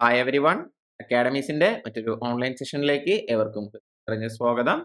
Hi every one അക്കാഡമീസിന്റെ മറ്റൊരു online സെഷനിലേക്ക് ഏവർക്കും നിറഞ്ഞ സ്വാഗതം.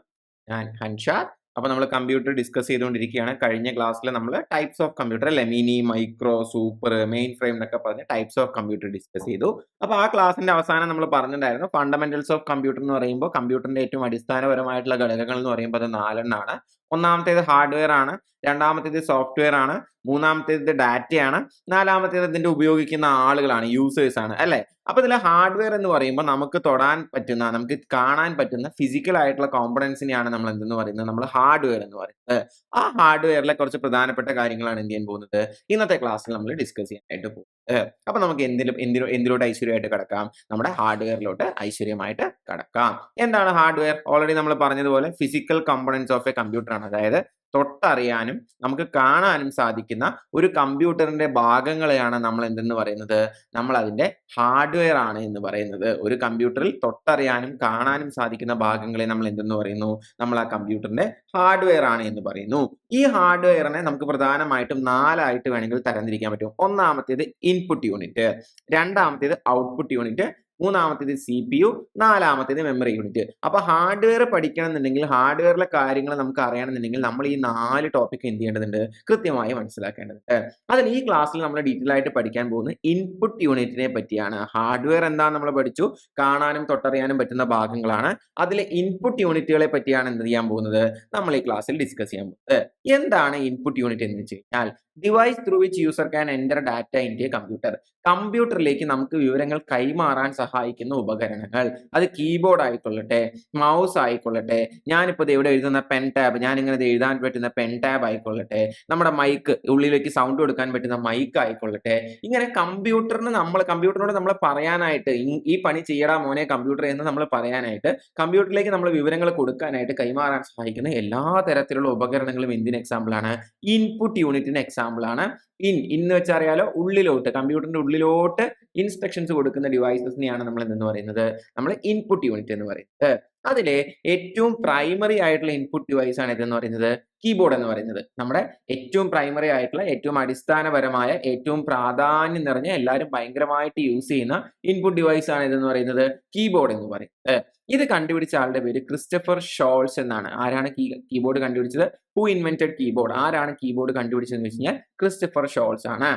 ഞാൻ ഹൻഷാദ്. അപ്പോൾ നമ്മൾ കമ്പ്യൂട്ടർ ഡിസ്കസ് ചെയ്തുകൊണ്ടിരിക്കുകയാണ്. കഴിഞ്ഞ ക്ലാസ്സിൽ നമ്മൾ ടൈപ്സ് ഓഫ് കമ്പ്യൂട്ടർ അല്ലെ? Mini micro super mainframe എന്നൊക്കെ പറഞ്ഞ് ടൈപ്സ് ഓഫ് കമ്പ്യൂട്ടർ ഡിസ്കസ് ചെയ്തു. അപ്പോൾ ആ ക്ലാസിന്റെ അവസാനം നമ്മൾ പറഞ്ഞിട്ടുണ്ടായിരുന്നു ഫണ്ടമെന്റൽസ് ഓഫ് കമ്പ്യൂട്ടർ എന്ന് പറയുമ്പോൾ കമ്പ്യൂട്ടറിന്റെ ഏറ്റവും അടിസ്ഥാനപരമായിട്ടുള്ള ഘടകങ്ങൾ എന്ന് പറയുമ്പോൾ അത് നാലെണ്ണമാണ് ഒന്നാമത്തേത് ഹാർഡ്വെയർ ആണ് രണ്ടാമത്തേത് സോഫ്റ്റ്വെയർ ആണ് മൂന്നാമത്തേത് ഡാറ്റയാണ് നാലാമത്തേത് ഇതിന്റെ ഉപയോഗിക്കുന്ന ആളുകളാണ് യൂസേഴ്സ് ആണ് അല്ലെ? അപ്പൊ ഇതിൽ ഹാർഡ്വെയർ എന്ന് പറയുമ്പോൾ നമുക്ക് തൊടാൻ പറ്റുന്ന നമുക്ക് കാണാൻ പറ്റുന്ന ഫിസിക്കൽ ആയിട്ടുള്ള കോമ്പണൻസിനെയാണ് നമ്മൾ എന്തെന്ന് പറയുന്നത്? നമ്മൾ ഹാർഡ്വെയർ എന്ന് പറയുന്നത്. ആ ഹാർഡ്വെയറിലെ കുറച്ച് പ്രധാനപ്പെട്ട കാര്യങ്ങളാണ് എന്ത് ചെയ്യാൻ പോകുന്നത്? ഇന്നത്തെ ക്ലാസ്സിൽ നമ്മൾ ഡിസ്കസ് ചെയ്യാനായിട്ട് പോകുന്നത്. അപ്പൊ നമുക്ക് എന്തിലും എന്തിലും എന്തിലോട്ട് ഐശ്വര്യമായിട്ട് കിടക്കാം? നമ്മുടെ ഹാർഡ്വെയറിലോട്ട് ഐശ്വര്യമായിട്ട് കിടക്കാം. എന്താണ് ഹാർഡ്വെയർ? ഓൾറെഡി നമ്മൾ പറഞ്ഞതുപോലെ physical components of a computer ആണ്. അതായത് തൊട്ടറിയാനും നമുക്ക് കാണാനും സാധിക്കുന്ന ഒരു കമ്പ്യൂട്ടറിന്റെ ഭാഗങ്ങളെയാണ് നമ്മൾ എന്തെന്ന് പറയുന്നത്? നമ്മൾ അതിന്റെ ഹാർഡ്വെയർ ആണ് എന്ന് പറയുന്നത്. ഒരു കമ്പ്യൂട്ടറിൽ തൊട്ടറിയാനും കാണാനും സാധിക്കുന്ന ഭാഗങ്ങളെ നമ്മൾ എന്തെന്ന് പറയുന്നു? നമ്മൾ ആ കമ്പ്യൂട്ടറിന്റെ ഹാർഡ്വെയർ ആണ് എന്ന് പറയുന്നു. ഈ ഹാർഡ്വെയറിനെ നമുക്ക് പ്രധാനമായിട്ടും നാലായിട്ട് വേണമെങ്കിൽ തരംതിരിക്കാൻ പറ്റും. ഒന്നാമത്തേത് ഇൻപുട്ട് യൂണിറ്റ് രണ്ടാമത്തേത് ഔട്ട്പുട്ട് യൂണിറ്റ് മൂന്നാമത്തേത് സി പി യു നാലാമത്തേത് മെമ്മറി യൂണിറ്റ് അപ്പൊ ഹാർഡ്വെയർ പഠിക്കണം എന്നുണ്ടെങ്കിൽ ഹാർഡ്വെയറിലെ കാര്യങ്ങൾ നമുക്ക് അറിയണമെന്നുണ്ടെങ്കിൽ നമ്മൾ ഈ നാല് ടോപ്പിക് എന്ത് ചെയ്യേണ്ടതുണ്ട്? കൃത്യമായി മനസ്സിലാക്കേണ്ടതുണ്ട് അതിൽ ഈ ക്ലാസ്സിൽ നമ്മൾ ഡീറ്റെയിൽ ആയിട്ട് പഠിക്കാൻ പോകുന്നത് ഇൻപുട്ട് യൂണിറ്റിനെ പറ്റിയാണ്. ഹാർഡ്വെയർ എന്താണെന്ന് നമ്മൾ പഠിച്ചു. കാണാനും തൊട്ടറിയാനും പറ്റുന്ന ഭാഗങ്ങളാണ്. അതിലെ ഇൻപുട്ട് യൂണിറ്റുകളെ പറ്റിയാണ് എന്ത് ചെയ്യാൻ പോകുന്നത്? നമ്മൾ ഈ ക്ലാസ്സിൽ ഡിസ്കസ് ചെയ്യാൻ പോകുന്നത്. എന്താണ് ഇൻപുട്ട് യൂണിറ്റ് എന്ന് വെച്ച് കഴിഞ്ഞാൽ device through which user can enter data in a computer കമ്പ്യൂട്ടറിലേക്ക് നമുക്ക് വിവരങ്ങൾ കൈമാറാൻ സഹായിക്കുന്ന ഉപകരണങ്ങൾ. അത് കീബോർഡ് ആയിക്കൊള്ളട്ടെ മൗസ് ആയിക്കൊള്ളട്ടെ ഞാനിപ്പോൾ ഇവിടെ എഴുതുന്ന പെൻ ടാബ് ഞാൻ ഇങ്ങനെ എഴുതാൻ പറ്റുന്ന പെൻ ടാബ് ആയിക്കൊള്ളട്ടെ നമ്മുടെ മൈക്ക് ഉള്ളിലേക്ക് സൗണ്ട് കൊടുക്കാൻ പറ്റുന്ന മൈക്ക് ആയിക്കൊള്ളട്ടെ. ഇങ്ങനെ കമ്പ്യൂട്ടറിന് നമ്മൾ കമ്പ്യൂട്ടറിനോട് നമ്മൾ പറയാനായിട്ട് ഈ പണി ചെയ്യടാ മോനെ കമ്പ്യൂട്ടർ എന്ന് നമ്മൾ പറയാനായിട്ട് കമ്പ്യൂട്ടറിലേക്ക് നമ്മൾ വിവരങ്ങൾ കൊടുക്കാനായിട്ട് കൈമാറാൻ സഹായിക്കുന്ന എല്ലാ തരത്തിലുള്ള ഉപകരണങ്ങളും എക്സാമ്പിൾ ആണ്. ഇൻപുട്ട് യൂണിറ്റിന് എക്സാമ്പിൾ ആണ്. ഇൻ ഇന്ന് വെച്ചറിയാലോ ഉള്ളിലോട്ട് കമ്പ്യൂട്ടറിന്റെ ഉള്ളിലോട്ട് ഇൻസ്ട്രക്ഷൻസ് കൊടുക്കുന്ന ഡിവൈസസിനെയാണ് നമ്മൾ എന്തെന്ന് പറയുന്നത്? നമ്മൾ ഇൻപുട്ട് യൂണിറ്റ് എന്ന് പറയുന്നത് അതിലെ ഏറ്റവും പ്രൈമറി ആയിട്ടുള്ള ഇൻപുട്ട് ഡിവൈസ് ആണ് ഇതെന്ന് പറയുന്നത് കീബോർഡ് എന്ന് പറയുന്നത്. നമ്മുടെ ഏറ്റവും പ്രൈമറി ആയിട്ടുള്ള ഏറ്റവും അടിസ്ഥാനപരമായ ഏറ്റവും പ്രാധാന്യം നിറഞ്ഞ എല്ലാവരും ഭയങ്കരമായിട്ട് യൂസ് ചെയ്യുന്ന ഇൻപുട്ട് ഡിവൈസ് ആണ് ഇതെന്ന് പറയുന്നത് കീബോർഡ് എന്ന് പറയുന്നത് ഇത് കണ്ടുപിടിച്ച ആളുടെ പേര് ക്രിസ്റ്റഫർ ഷോൾസ് എന്നാണ്. ആരാണ് കീ കീബോർഡ് കണ്ടുപിടിച്ചത്? ഹു ഇൻവെന്റഡ് കീബോർഡ് ആരാണ് കീബോർഡ് കണ്ടുപിടിച്ചതെന്ന് വെച്ച് കഴിഞ്ഞാൽ ക്രിസ്റ്റഫർ ഷോൾസ് ആണ്.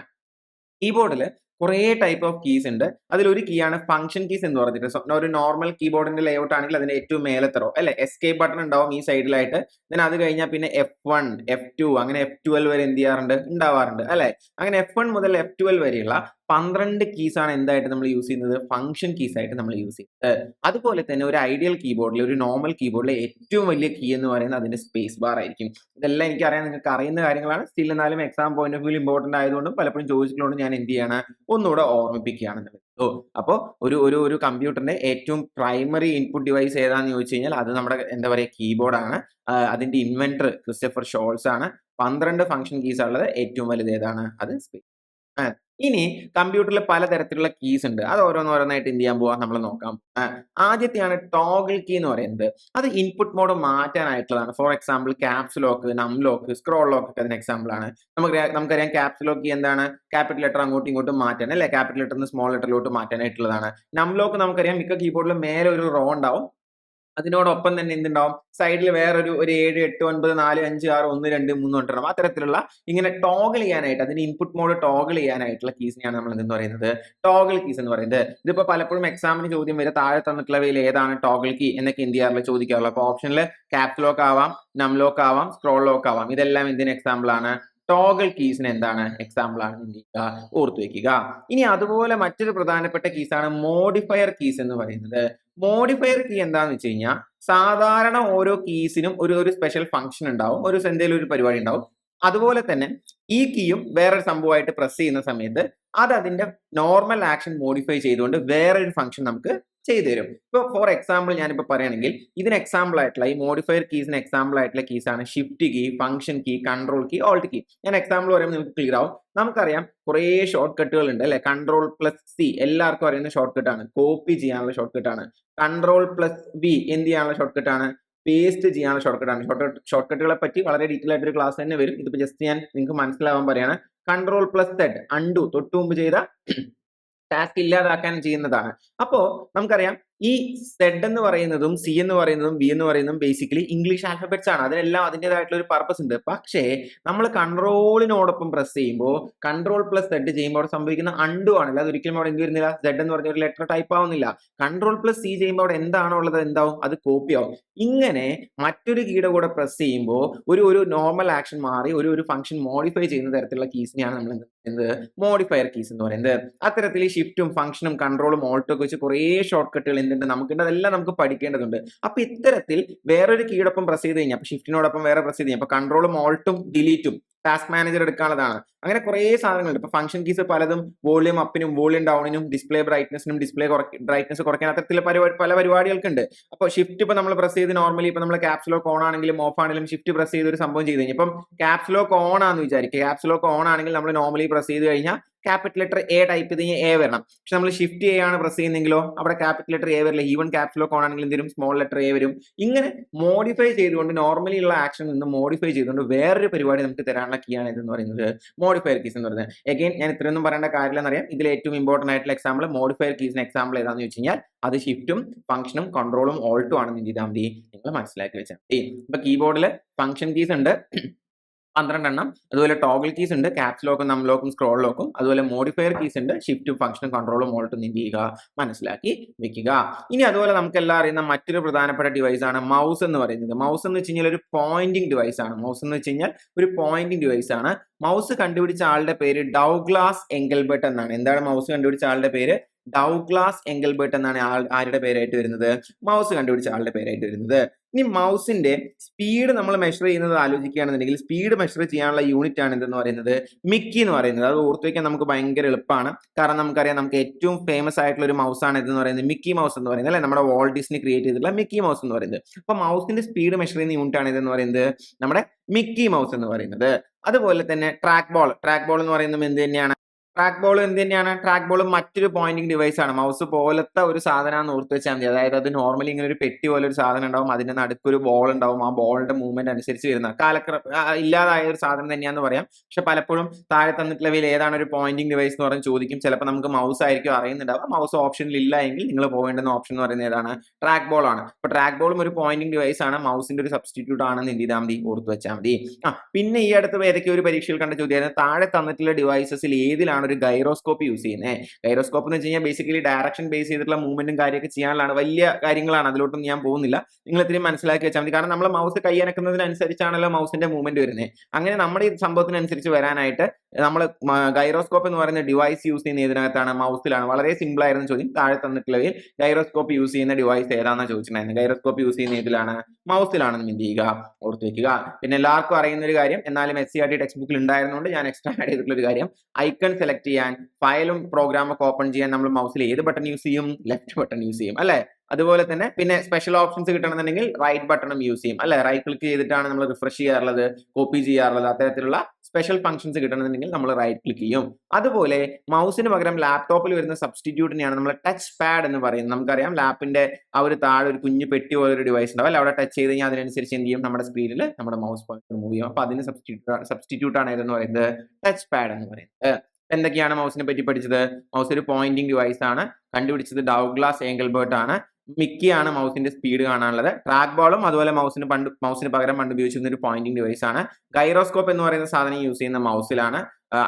കീബോർഡിൽ കുറേ ടൈപ്പ് ഓഫ് കീസ് ഉണ്ട്. അതിലൊരു കീ ആണ് ഫംഗ്ഷൻ കീസ് എന്ന് പറഞ്ഞിട്ട്. സ്വപ്ന ഒരു നോർമൽ കീബോർഡിന്റെ ലേഔട്ട് ആണെങ്കിൽ അതിന്റെ ഏറ്റവും മേലത്തറോ അല്ലെ? എസ്കേപ്പ് ബട്ടൺ ഉണ്ടാവും ഈ സൈഡിലായിട്ട് ദെൻ അത് കഴിഞ്ഞാൽ പിന്നെ എഫ് വൺ എഫ് ടു അങ്ങനെ എഫ് ട്വൽവ് വരെ എന്ത് ചെയ്യാറുണ്ട്? ഉണ്ടാവാറുണ്ട് അല്ലെ? അങ്ങനെ എഫ് വൺ മുതൽ എഫ് ട്വൽവ് വരെയുള്ള പന്ത്രണ്ട് ആണ് എന്തായിട്ട് നമ്മൾ യൂസ് ചെയ്യുന്നത്? ഫംഗ്ഷൻ കീസ് ആയിട്ട് നമ്മൾ യൂസ് ചെയ്യുന്നത് അതുപോലെ തന്നെ ഒരു ഐഡിയൽ കീബോർഡിൽ ഒരു നോർമൽ കീബോർഡിലെ ഏറ്റവും വലിയ കീ എന്ന് പറയുന്നത് അതിന്റെ സ്പേസ് ബാർ ആയിരിക്കും. ഇതെല്ലാം എനിക്ക് അറിയാൻ നിങ്ങൾക്ക് അറിയുന്ന കാര്യങ്ങളാണ്. സ്റ്റിൽ എന്നാലും exam point of view important ആയതുകൊണ്ടും പലപ്പോഴും ചോദിച്ചിട്ടുള്ളതുകൊണ്ട് ഞാൻ എന്ത് ചെയ്യാണ്? ഒന്നുകൂടെ ഓർമ്മിപ്പിക്കുകയാണ് ഓ അപ്പോൾ ഒരു ഒരു ഒരു കമ്പ്യൂട്ടറിന്റെ ഏറ്റവും പ്രൈമറി ഇൻപുട്ട് ഡിവൈസ് ഏതാണെന്ന് ചോദിച്ചു കഴിഞ്ഞാൽ അത് നമ്മുടെ എന്താ പറയുക കീബോർഡാണ് അതിന്റെ ഇൻവെന്റർ ക്രിസ്റ്റഫർ ഷോൾസ് ആണ്. പന്ത്രണ്ട് ഫംഗ്ഷൻ കീസ് ഉള്ളത് ഏറ്റവും വലുത് ഏതാണ്? അത് സ്പേസ് ഇനി കമ്പ്യൂട്ടറിൽ പലതരത്തിലുള്ള കീസ് ഉണ്ട്. അത് ഓരോന്നോരോന്നായിട്ട് എന്ത് ചെയ്യാൻ പോവാം? നമ്മൾ നോക്കാം. ആദ്യത്തെയാണ് ടോഗിൾ കീ എന്ന് പറയുന്നത്. അത് input mode മാറ്റാനായിട്ടുള്ളതാണ്. For example caps lock num lock scroll lock ഒക്കെ അതിന് എക്സാമ്പിൾ ആണ്. നമുക്ക് നമുക്കറിയാം ക്യാപ്സ് ലോക്ക് കീ എന്താണ്? ക്യാപിറ്റൽ ലെറ്റർ അങ്ങോട്ടും ഇങ്ങോട്ടും മാറ്റാൻ അല്ലെ? ക്യാപിറ്റൽ ലെറ്റർ നിന്ന് സ്മോൾ ലെറ്ററിലോട്ട് മാറ്റാനായിട്ടുള്ളതാണ്. നം ലോക്ക് നമുക്കറിയാം മിക്ക കീബോർഡിലും മേലെ ഒരു റോ ഉണ്ടാവും. അതിനോടൊപ്പം തന്നെ എന്തുണ്ടാവും? സൈഡിൽ വേറൊരു ഒരു ഏഴ് എട്ട് ഒൻപത് നാല് അഞ്ച് ആറ് ഒന്ന് രണ്ട് മൂന്ന് ഉണ്ടാവും അത്തരത്തിലുള്ള ഇങ്ങനെ ടോഗിൾ ചെയ്യാനായിട്ട് അതിന് ഇൻപുട്ട് മോഡ് ടോഗിൾ ചെയ്യാനായിട്ടുള്ള കീസിനെയാണ് നമ്മൾ എന്തെന്ന് പറയുന്നത്? ടോഗിൾ കീസ് എന്ന് പറയുന്നത്. ഇതിപ്പോൾ പലപ്പോഴും എക്സാമിന് ചോദ്യം വരെ. താഴെ തന്നിട്ടുള്ളവയിൽ ഏതാണ് ടോഗിൾ കീ എന്നൊക്കെ എന്ത് ചെയ്യാറില്ല ചോദിക്കാറുള്ളത് അപ്പോൾ ഓപ്ഷനിൽ ക്യാപ് ലോക്ക് ആവാം നം ലോക്ക് ആവാം സ്ക്രോൾ ലോക്ക് ആവാം. ഇതെല്ലാം എന്തിന് എക്സാമ്പിൾ ആണ്? ടോഗിൾ കീസിന് എന്താണ് എക്സാമ്പിൾ ആണ് ചിന്തിക്കുക ഓർത്തു വെക്കുക. ഇനി അതുപോലെ മറ്റൊരു പ്രധാനപ്പെട്ട കീസാണ് മോഡിഫയർ കീസ് എന്ന് പറയുന്നത്. മോഡിഫയർ കീ എന്താന്ന് വെച്ച് കഴിഞ്ഞാൽ സാധാരണ ഓരോ കീസിനും ഒരു ഒരു സ്പെഷ്യൽ ഫംഗ്ഷൻ ഉണ്ടാവും ഒരു എന്തെങ്കിലും ഒരു പരിപാടി ഉണ്ടാവും. അതുപോലെ തന്നെ ഈ കീയും വേറൊരു സംഭവമായിട്ട് പ്രസ് ചെയ്യുന്ന സമയത്ത് അത് അതിന്റെ നോർമൽ ആക്ഷൻ മോഡിഫൈ ചെയ്തുകൊണ്ട് വേറൊരു ഫംഗ്ഷൻ നമുക്ക് ചെയ്തു തരും ഇപ്പോൾ ഫോർ എക്സാമ്പിൾ ഞാനിപ്പോൾ പറയുകയാണെങ്കിൽ ഇതിന് എക്സാമ്പിൾ ആയിട്ടുള്ള ഈ മോഡിഫയർ കീസിന് എക്സാമ്പിൾ ആയിട്ടുള്ള ആണ്. Shift key function key control key alt key ഞാൻ എക്സാമ്പിൾ പറയുമ്പോൾ നിങ്ങൾക്ക് ക്ലിയർ ആവും. നമുക്കറിയാം കുറേ ഷോർട്ട് കട്ടുകൾ ഉണ്ട് അല്ലെ? കൺട്രോൾ പ്ലസ് സി എല്ലാവർക്കും അറിയുന്ന ഷോർട്ട് ആണ്. കോപ്പി ചെയ്യാനുള്ള ഷോർട്ട് ആണ്. കൺട്രോൾ പ്ലസ് വി എന്ത് ചെയ്യാനുള്ള ഷോർട്ട് കട്ടാണ് പേസ്റ്റ് ചെയ്യാനുള്ള ഷോർട്ട് ആണ്. ഷോർട്ട് ഷോർട്ട് കട്ടുകളെ പറ്റി വളരെ ഡീറ്റെയിൽ ആയിട്ട് ഒരു ക്ലാസ് തന്നെ വരും. ഇതിപ്പോ ജസ്റ്റ് ഞാൻ നിങ്ങൾക്ക് മനസ്സിലാവാൻ പറയാണ്. കൺട്രോൾ പ്ലസ് സെഡ് അണ്ടു തൊട്ടു മുമ്പ് ചെയ്ത ടാസ്ക് ഇല്ലാതാക്കാനും ചെയ്യുന്നതാണ്. അപ്പോ നമുക്കറിയാം ഈ സെഡ് എന്ന് പറയുന്നതും സി എന്ന് പറയുന്നതും ബി എന്ന് പറയുന്നതും ബേസിക്കലി ഇംഗ്ലീഷ് ആൽഫബറ്റ്സ് ആണ്. അതിനെല്ലാം അതിന്റെതായിട്ടുള്ള ഒരു പർപ്പസ് ഉണ്ട്. പക്ഷേ നമ്മൾ കൺട്രോളിനോടൊപ്പം പ്രസ് ചെയ്യുമ്പോൾ കൺട്രോൾ പ്ലസ് സെഡ് ചെയ്യുമ്പോൾ അവിടെ സംഭവിക്കുന്ന അണ്ടു ആണ് അല്ലാതെ ഒരിക്കലും അവിടെ എന്ത് വരുന്നില്ല? സെഡ് എന്ന് പറഞ്ഞ ഒരു ലെറ്റർ ടൈപ്പ് ആവുന്നില്ല. കൺട്രോൾ പ്ലസ് സി ചെയ്യുമ്പോൾ അവിടെ എന്താണോ ഉള്ളത് എന്താവും? അത് കോപ്പി ആവും. ഇങ്ങനെ മറ്റൊരു കീയുടെ കൂടെ പ്രസ് ചെയ്യുമ്പോൾ ഒരു ഒരു നോർമൽ ആക്ഷൻ മാറി ഒരു ഒരു ഫംഗ്ഷൻ മോഡിഫൈ ചെയ്യുന്ന തരത്തിലുള്ള കീസിനെയാണ് നമ്മൾ എന്ത് മോഡിഫയർ കീസ് എന്ന് പറയുന്നത്. അത്തരത്തിൽ ഈ ഷിഫ്റ്റും ഫംഗ്ഷനും കൺട്രോളും ഓൾട്ടൊക്കെ വെച്ച് കുറേ ഷോർട്ട് കട്ടുകൾ എന്തുണ്ട്? നമുക്കുണ്ട് അതെല്ലാം നമുക്ക് പഠിക്കേണ്ടതുണ്ട്. അപ്പൊ ഇത്തരത്തിൽ വേറൊരു കീയോടൊപ്പം പ്രസ് ചെയ്ത് കഴിഞ്ഞാൽ അപ്പൊ ഷിഫ്റ്റിനോടൊപ്പം വേറെ പ്രസ് ചെയ്ത് കഴിഞ്ഞാൽ അപ്പൊ കൺട്രോളും ഓൾട്ടും ഡിലീറ്റും ടാസ്ക് മാനേജർ എടുക്കാനുള്ളതാണ്. അങ്ങനെ കുറേ സാധനങ്ങളുണ്ട്. ഇപ്പൊ ഫംഗ്ഷൻ കീസ് പലതും വോളിയം അപ്പിനും വോളിയം ഡൗണിനും ഡിസ്പ്ലേ ബ്രൈറ്റ്നസിനും ഡിസ്പ്ലേ ബ്രൈറ്റ്നസ് കുറയ്ക്കാൻ അത്തരത്തിലുള്ള പരിപാടി പല പരിപാടികൾക്കുണ്ട്. അപ്പോൾ ഷിഫ്റ്റ് ഇപ്പൊ നമ്മൾ പ്രസ് ചെയ്ത് നോർമലി ഇപ്പൊ നമ്മൾ ക്യാപ്സ് ഓൺ ആണെങ്കിലും ഓഫ് ആണെങ്കിലും ഷിഫ്റ്റ് പ്രസ് ചെയ്ത് ഒരു സംഭവം ചെയ്ത് കഴിഞ്ഞാൽ ഇപ്പം ക്യാപ്സ് ഓൺ ആണെന്ന് വിചാരിക്കുക ക്യാപ്സ് ഓൺ ആണെങ്കിൽ നമ്മൾ നോർമലി പ്രസ് ചെയ്ത് കഴിഞ്ഞാൽ ക്യാപിറ്റൽ ലെറ്റർ എ ടൈപ്പ് ചെയ്ത് കഴിഞ്ഞാൽ എ വരണം. പക്ഷെ നമ്മൾ ഷിഫ്റ്റ് ചെയ്യാണ് പ്രസ് ചെയ്യുന്നെങ്കിലോ അവിടെ ക്യാപിറ്റൽ ലെറ്റർ എ വരില്ല. ഈവൻ ക്യാപ്സിലോ ലോക്ക് ആണെങ്കിൽ എന്തെങ്കിലും സ്മോൾ ലെറ്റർ എ വരും. ഇങ്ങനെ മോഡിഫൈ ചെയ്തുകൊണ്ട് നോർമലി ഉള്ള ആക്ഷൻ നിന്ന് മോഡിഫൈ ചെയ്തുകൊണ്ട് വേറൊരു പരിപാടി നമുക്ക് തരാനുള്ള കീ ആണ് ഇതെന്ന് പറയുന്നത്. മോഡിഫയർ കീസ് എന്ന് പറയുന്നത്. എഗെയിൻ ഞാൻ ഇത്രയൊന്നും പറയേണ്ട കാര്യമില്ലെന്ന് അറിയാം ഇതിൽ ഏറ്റവും ഇമ്പോർട്ടന്റ് ആയിട്ടുള്ള എക്സാമ്പിൾ മോഡിഫയർ കീസിന് എക്സാമ്പിൾ ഏതാണെന്ന് വെച്ച് കഴിഞ്ഞാൽ അത് ഷിഫ്റ്റും ഫംഗ്ഷനും കൺട്രോളും ഓൾട്ടും ആണെന്ന് ചെയ്താൽ മതി നിങ്ങൾ മനസ്സിലാക്കി വെച്ചാൽ മതി. ഇപ്പൊ കീബോർഡിൽ ഫംഗ്ഷൻ കീസ് ഉണ്ട്. പന്ത്രണ്ടെണ്ണം. അതുപോലെ ടോഗിൾ കീസ് ഉണ്ട് ക്യാപ്സ് ലോക്കും നം ലോക്കും സ്ക്രോൾ ലോക്കും അതുപോലെ മോഡിഫയർ കീസ് ഉണ്ട് ഷിഫ്റ്റും ഫംഗ്ഷനും കൺട്രോളും ഓൾട്ടും എന്ത് ചെയ്യുക? മനസ്സിലാക്കി വെക്കുക. ഇനി അതുപോലെ നമുക്ക് എല്ലാം അറിയുന്ന മറ്റൊരു പ്രധാനപ്പെട്ട ഡിവൈസ് ആണ് മൗസ് എന്ന് പറയുന്നത്. മൗസ് എന്ന് വെച്ച് കഴിഞ്ഞാൽ ഒരു പോയിന്റിംഗ് ഡിവൈസ് ആണ്. മൗസ് എന്ന് വെച്ച് കഴിഞ്ഞാൽ ഒരു പോയിന്റിംഗ് ഡിവൈസ് ആണ്. മൗസ് കണ്ടുപിടിച്ച ആളുടെ പേര് ഡൗഗ്ലാസ് എങ്കൽബർട്ട് എന്നാണ്. എന്താണ് മൗസ് കണ്ടുപിടിച്ച ആളുടെ പേര്? ഡൗഗ്ലാസ് എങ്കൽബർട്ട് എന്നാണ് ആരുടെ പേരായിട്ട് വരുന്നത്? മൗസ് കണ്ടുപിടിച്ച ആളുടെ പേരായിട്ട് വരുന്നത്. ഇനി മൗസിന്റെ സ്പീഡ് നമ്മൾ മെഷർ ചെയ്യുന്നത് ആലോചിക്കുകയാണെന്നുണ്ടെങ്കിൽ സ്പീഡ് മെഷർ ചെയ്യാനുള്ള യൂണിറ്റ് ആണ് എന്തെന്ന് പറയുന്നത്? മിക്കി എന്ന് പറയുന്നത്. അത് ഓർത്ത് വയ്ക്കാൻ നമുക്ക് ഭയങ്കര എളുപ്പമാണ്. കാരണം നമുക്കറിയാം നമുക്ക് ഏറ്റവും ഫേമസ് ആയിട്ടുള്ള ഒരു മൗസ് ആണ് പറയുന്നത്? മിക്കി മൗസ് എന്ന് പറയുന്നത് അല്ലെ? നമ്മുടെ വോൾ ഡിസ്നി ക്രിയേറ്റ് ചെയ്തിട്ടുള്ള മിക്കി മൗസ് എന്ന് പറയുന്നത്. അപ്പൊ മൗസിന്റെ സ്പീഡ് മെഷർ ചെയ്യുന്ന യൂണിറ്റ് ആണ് ഇതെന്ന് പറയുന്നത്? നമ്മുടെ മിക്കി മൗസ് എന്ന് പറയുന്നത്. അതുപോലെ തന്നെ ട്രാക്ക് ബോൾ ട്രാക്ക് ബോൾ എന്ന് പറയുന്നത് എന്ത് തന്നെയാണ്? ട്രാക്ക് ബോൾ എന്ത് തന്നെയാണ്? ട്രാക്ക് ബോൾ മറ്റൊരു പോയിന്റിംഗ് ഡിവൈസ് ആണ്. മൗസ് പോലത്തെ ഒരു സാധനമാണ് ഓർത്ത് വെച്ചാൽ മതി. അതായത് അത് നോർമലി ഇങ്ങനെ ഒരു പെട്ടി പോലെ ഒരു സാധനം ഉണ്ടാവും. അതിന്റെ നടുക്കൊരു ബോൾ ഉണ്ടാവും. ആ ബോളിന്റെ മൂവ്മെന്റ് അനുസരിച്ച് വരുന്ന കാലക്ര ഇല്ലാതായ ഒരു സാധനം തന്നെയാന്ന് പറയാം. പക്ഷെ പലപ്പോഴും താഴെ തന്നിട്ടുള്ളവയിൽ ഏതാണ് ഒരു പോയിന്റിംഗ് ഡിവൈസ് എന്ന് പറഞ്ഞ് ചോദിക്കും. ചിലപ്പോൾ നമുക്ക് മൗസ് ആയിരിക്കും അറിയുന്നുണ്ടാവുക. മൗസ് ഓപ്ഷനിൽ ഇല്ല എങ്കിൽ നിങ്ങൾ പോകേണ്ടുന്ന ഓപ്ഷൻ എന്ന് പറയുന്നത് ഏതാണ്? ട്രാക്ക് ബോൾ ആണ്. അപ്പോൾ ട്രാക്ക് ബോളും ഒരു പോയിന്റിംഗ് ഡിവൈസ് ആണ്. മൗസിന്റെ ഒരു സബ്സ്റ്റിറ്റ്യൂട്ട് ആണെന്ന് എന്ത് ചെയ്താൽ മതി? ഓർത്ത് വെച്ചാൽ മതി. ആ പിന്നെ ഈ അടുത്ത് ഏതൊക്കെ ഒരു പരീക്ഷയിൽ കണ്ട ചോദ്യമായിരുന്നു. താഴെ തന്നിട്ടുള്ള ഡിവൈസസിൽ ഏതിലാണ് ഒരു ഗൈറോസ്കോപ്പ് യൂസ് ചെയ്യുന്നത് ഗൈറോസ്കോപ്പ് എന്ന് വെച്ച് കഴിഞ്ഞാൽ ബേസിക്കലി ഡയറക്ഷൻ ബേസ് ചെയ്തിട്ടുള്ള മൂവ്മെന്റും കാര്യമൊക്കെ ചെയ്യാനുള്ളതാണ്. വലിയ കാര്യങ്ങളാണ് അതിലോട്ടൊന്നും ഞാൻ പോകുന്നില്ല. നിങ്ങൾ ഇത്രയും മനസ്സിലാക്കി വെച്ചാൽ മതി. കാരണം നമ്മൾ മൗസ് കൈയനക്കുന്നതിനനുസരിച്ചാണല്ലോ മൗസിന്റെ മൂവ്മെന്റ് വരുന്നത് അങ്ങനെ നമ്മുടെ ഈ സംഭവത്തിനനുസരിച്ച് വരാനായിട്ട് നമ്മൾ ഗൈറോസ്കോപ്പ് എന്ന് പറയുന്ന ഡിവൈസ് യൂസ് ചെയ്യുന്ന ഇതിനകത്താണ് മൗസിലാണ് വളരെ സിമ്പിൾ ആയിരുന്നു ചോദ്യം താഴെ തന്നിട്ടുള്ളവയിൽ ഗൈറോസ്കോപ്പ് യൂസ് ചെയ്യുന്ന ഡിവൈസ് ഏതാണെന്ന് ചോദിച്ചിട്ടുണ്ടായിരുന്നു? ഗൈറോസ്കോപ്പ് യൂസ് ചെയ്യുന്ന ഇതിലാണ് മൗസിലാണെന്ന് എന്ത് ചെയ്യുക. ഓർത്ത് വെക്കുക. പിന്നെ എല്ലാവർക്കും അറിയുന്ന ഒരു കാര്യം എന്നാലും S C R T text ബുക്കിൽ ഉണ്ടായിരുന്നുകൊണ്ട് ഞാൻ എക്സ്ട്രാ ആഡ് ചെയ്തിട്ടുള്ള ഒരു കാര്യം. ഐക്കൺ സെലക്ട് ചെയ്യാൻ ഫയലും പ്രോഗ്രാമൊക്കെ ഓപ്പൺ ചെയ്യാൻ നമ്മൾ മൗസിൽ ഏത് ബട്ടൺ യൂസ് ചെയ്യും? ലെഫ്റ്റ് ബട്ടൺ യൂസ് ചെയ്യും അല്ലെ? അതുപോലെ തന്നെ പിന്നെ സ്പെഷ്യൽ ഓപ്ഷൻസ് കിട്ടണമെന്നുണ്ടെങ്കിൽ റൈറ്റ് ബട്ടണും യൂസ് ചെയ്യും അല്ലെ? റൈറ്റ് ക്ലിക്ക് ചെയ്തിട്ടാണ് നമ്മൾ റിഫ്രഷ് ചെയ്യാറുള്ളത് കോപ്പി ചെയ്യാറുള്ളത് അത്തരത്തിലുള്ള സ്പെഷ്യൽ ഫംഗ്ഷൻസ് കിട്ടണമെന്നുണ്ടെങ്കിൽ നമ്മൾ റൈറ്റ് ക്ലിക്ക് ചെയ്യും. അതുപോലെ മൗസിന് പകരം ലാപ്ടോപ്പിൽ വരുന്ന സബ്സ്റ്റിറ്റ്യൂട്ടിനെയാണ് നമ്മൾ ടച്ച് പാഡ് എന്ന് പറയുന്നത്. നമുക്കറിയാം ലാപ്പിന്റെ ആ ഒരു താഴെ ഒരു കുഞ്ഞു പെട്ടി പോലെ ഒരു ഡിവൈസ് ഉണ്ടാവും അല്ലെ? അവിടെ ടച്ച് ചെയ്ത് കഴിഞ്ഞാൽ അതിനനുസരിച്ച് എന്ത് ചെയ്യും? നമ്മുടെ സ്ക്രീനിൽ നമ്മുടെ മൗസ് പോയിന്റ് മൂവ് ചെയ്യും. അപ്പൊ അതിന് സബ്സ്റ്റിറ്റ്യൂട്ട് സബ്സ്റ്റിറ്റ്യൂട്ട് ആണ് പറയുന്നത്? ടച്ച് പാഡ് എന്ന് പറയുന്നത്. എന്തൊക്കെയാണ് മൗസിനെ പറ്റി പഠിച്ചത്? മൗസ് ഒരു പോയിന്റിംഗ് ഡിവൈസ് ആണ്. കണ്ടുപിടിച്ചത് ഡൗഗ്ലാസ് ഏംഗൽബേർട്ട് ആണ്. മിക്കിയാണ് മൗസിന്റെ സ്പീഡ് കാണാനുള്ളത്. ട്രാക്ക് ബോളും അതുപോലെ മൗസിന് പണ്ട് മൗസിന് പകരം പണ്ട് ഉപയോഗിച്ചിരുന്ന ഒരു പോയിന്റിംഗ് ഡിവൈസ് ആണ്. ഗൈറോസ്കോപ്പ് എന്ന് പറയുന്ന സാധനം യൂസ് ചെയ്യുന്ന മൗസിലാണ്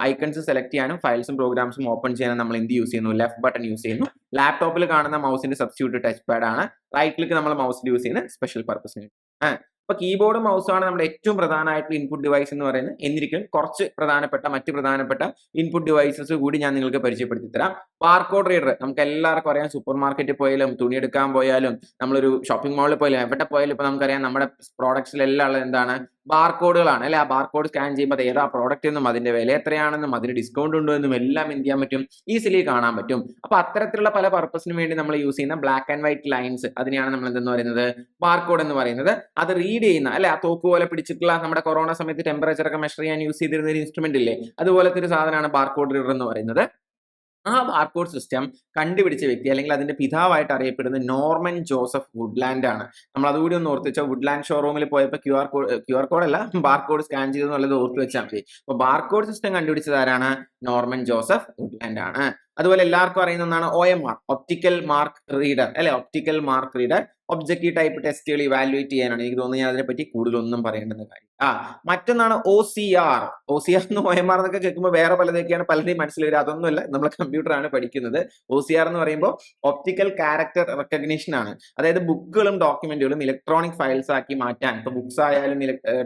ഐക്കൺസ് സെലക്ട് ചെയ്യാനും ഫയൽസും പ്രോഗ്രാംസും ഓപ്പൺ ചെയ്യാനും നമ്മൾ എന്ത് യൂസ് ചെയ്യുന്നു? ലെഫ്റ്റ് ബട്ടൺ യൂസ് ചെയ്യുന്നു. ലാപ്ടോപ്പിൽ കാണുന്ന മൗസിന്റെ സബ്സ്റ്റിറ്റ്യൂട്ട് ടച്ച് പാഡ് ആണ്. റൈറ്റ് ക്ലിക്ക് നമ്മൾ മൗസിൽ യൂസ് ചെയ്യുന്ന സ്പെഷ്യൽ പർപ്പസിന് അപ്പൊ കീബോർഡ് മൗസാണ് നമ്മുടെ ഏറ്റവും പ്രധാനമായിട്ടുള്ള ഇൻപുട്ട് ഡിവൈസ് എന്ന് പറയുന്നത്. എന്നിരിക്കും കുറച്ച് പ്രധാനപ്പെട്ട മറ്റ് പ്രധാനപ്പെട്ട ഇൻപുട്ട് ഡിവൈസസ് കൂടി ഞാൻ നിങ്ങൾക്ക് പരിചയപ്പെടുത്തി തരാം. ബാർകോഡ് റീഡർ നമുക്ക് എല്ലാവർക്കും അറിയാം. സൂപ്പർ മാർക്കറ്റിൽ പോയാലും തുണി എടുക്കാൻ പോയാലും നമ്മളൊരു ഷോപ്പിംഗ് മാളിൽ പോയാലും എവിടെ പോയാലും ഇപ്പൊ നമുക്കറിയാം നമ്മുടെ പ്രോഡക്ട്സിലെല്ലാം ഉള്ളത് എന്താണ്? ബാർകോഡുകളാണ് അല്ലെ? ആ ബാർകോഡ് സ്കാൻ ചെയ്യുമ്പോൾ ഏതാ പ്രോഡക്റ്റ് എന്നും അതിന്റെ വില എത്രയാണെന്നും അതിന് ഡിസ്കൗണ്ട് ഉണ്ടോ എന്നും എല്ലാം എന്ത് ചെയ്യാൻ പറ്റും? ഈസിലി കാണാൻ പറ്റും. അപ്പൊ അത്തരത്തിലുള്ള പല പർപ്പസിനു വേണ്ടി നമ്മൾ യൂസ് ചെയ്യുന്ന ബ്ലാക്ക് ആൻഡ് വൈറ്റ് ലൈൻസ് അതിനെയാണ് നമ്മൾ എന്തെന്ന് പറയുന്നത്? ബാർകോഡ് എന്ന് പറയുന്നത്. അത് റീഡ് ചെയ്യുന്ന അല്ലെ? ആ തോക്ക് പോലെ പിടിച്ചിട്ടുള്ള നമ്മുടെ കൊറോണ സമയത്ത് ടെമ്പറേച്ചർ ഒക്കെ മെഷർ ചെയ്യാൻ യൂസ് ചെയ്തിരുന്ന ഒരു ഇൻസ്ട്രുമെന്റ് ഇല്ലേ? അതുപോലത്തെ ഒരു സാധനമാണ് ബാർകോഡ് റീഡർ എന്ന് പറയുന്നത്. ആ ബാർകോഡ് സിസ്റ്റം കണ്ടുപിടിച്ച വ്യക്തി അല്ലെങ്കിൽ അതിന്റെ പിതാവായിട്ട് അറിയപ്പെടുന്നത് നോർമൻ ജോസഫ് വുഡ്ലാൻഡ് ആണ്. നമ്മൾ അതുകൂടി ഒന്ന് ഓർത്ത് വെച്ചാൽ വുഡ്ലാൻഡ് ഷോറൂമിൽ പോയപ്പോൾ Q R code Q R code അല്ല ബാർകോഡ് സ്കാൻ ചെയ്തു എന്നുള്ളത് ഓർത്തു വെച്ചാൽ മതി. അപ്പോൾ ബാർകോഡ് സിസ്റ്റം കണ്ടുപിടിച്ചത് ആരാണ്? നോർമൻ ജോസഫ് വുഡ്ലാൻഡ് ആണ്. അതുപോലെ എല്ലാവർക്കും അറിയുന്ന ഒന്നാണ് O M R optical mark reader അല്ലെ? Optical mark reader objective type ടെസ്റ്റുകൾ ഇവാലുവേറ്റ് ചെയ്യാനാണ്. എനിക്ക് തോന്നുന്നത് ഞാൻ അതിനെപ്പറ്റി കൂടുതലൊന്നും പറയേണ്ടെന്ന കാര്യം. ആ മറ്റൊന്നാണ് O C R O C R എന്ന് ഒ എന്നൊക്കെ കേൾക്കുമ്പോൾ വേറെ പലതൊക്കെയാണ് പലരെയും മനസ്സിൽ വരിക. അതൊന്നുമല്ല നമ്മൾ കമ്പ്യൂട്ടറാണ് പഠിക്കുന്നത്. ഒ സി ആർ എന്ന് പറയുമ്പോൾ ഒപ്റ്റിക്കൽ ക്യാരക്ടർ റെക്കഗ്നീഷൻ ആണ്. അതായത് ബുക്കുകളും ഡോക്യുമെന്റുകളും ഇലക്ട്രോണിക് ഫയൽസ് ആക്കി മാറ്റാൻ. ഇപ്പൊ ബുക്സ് ആയാലും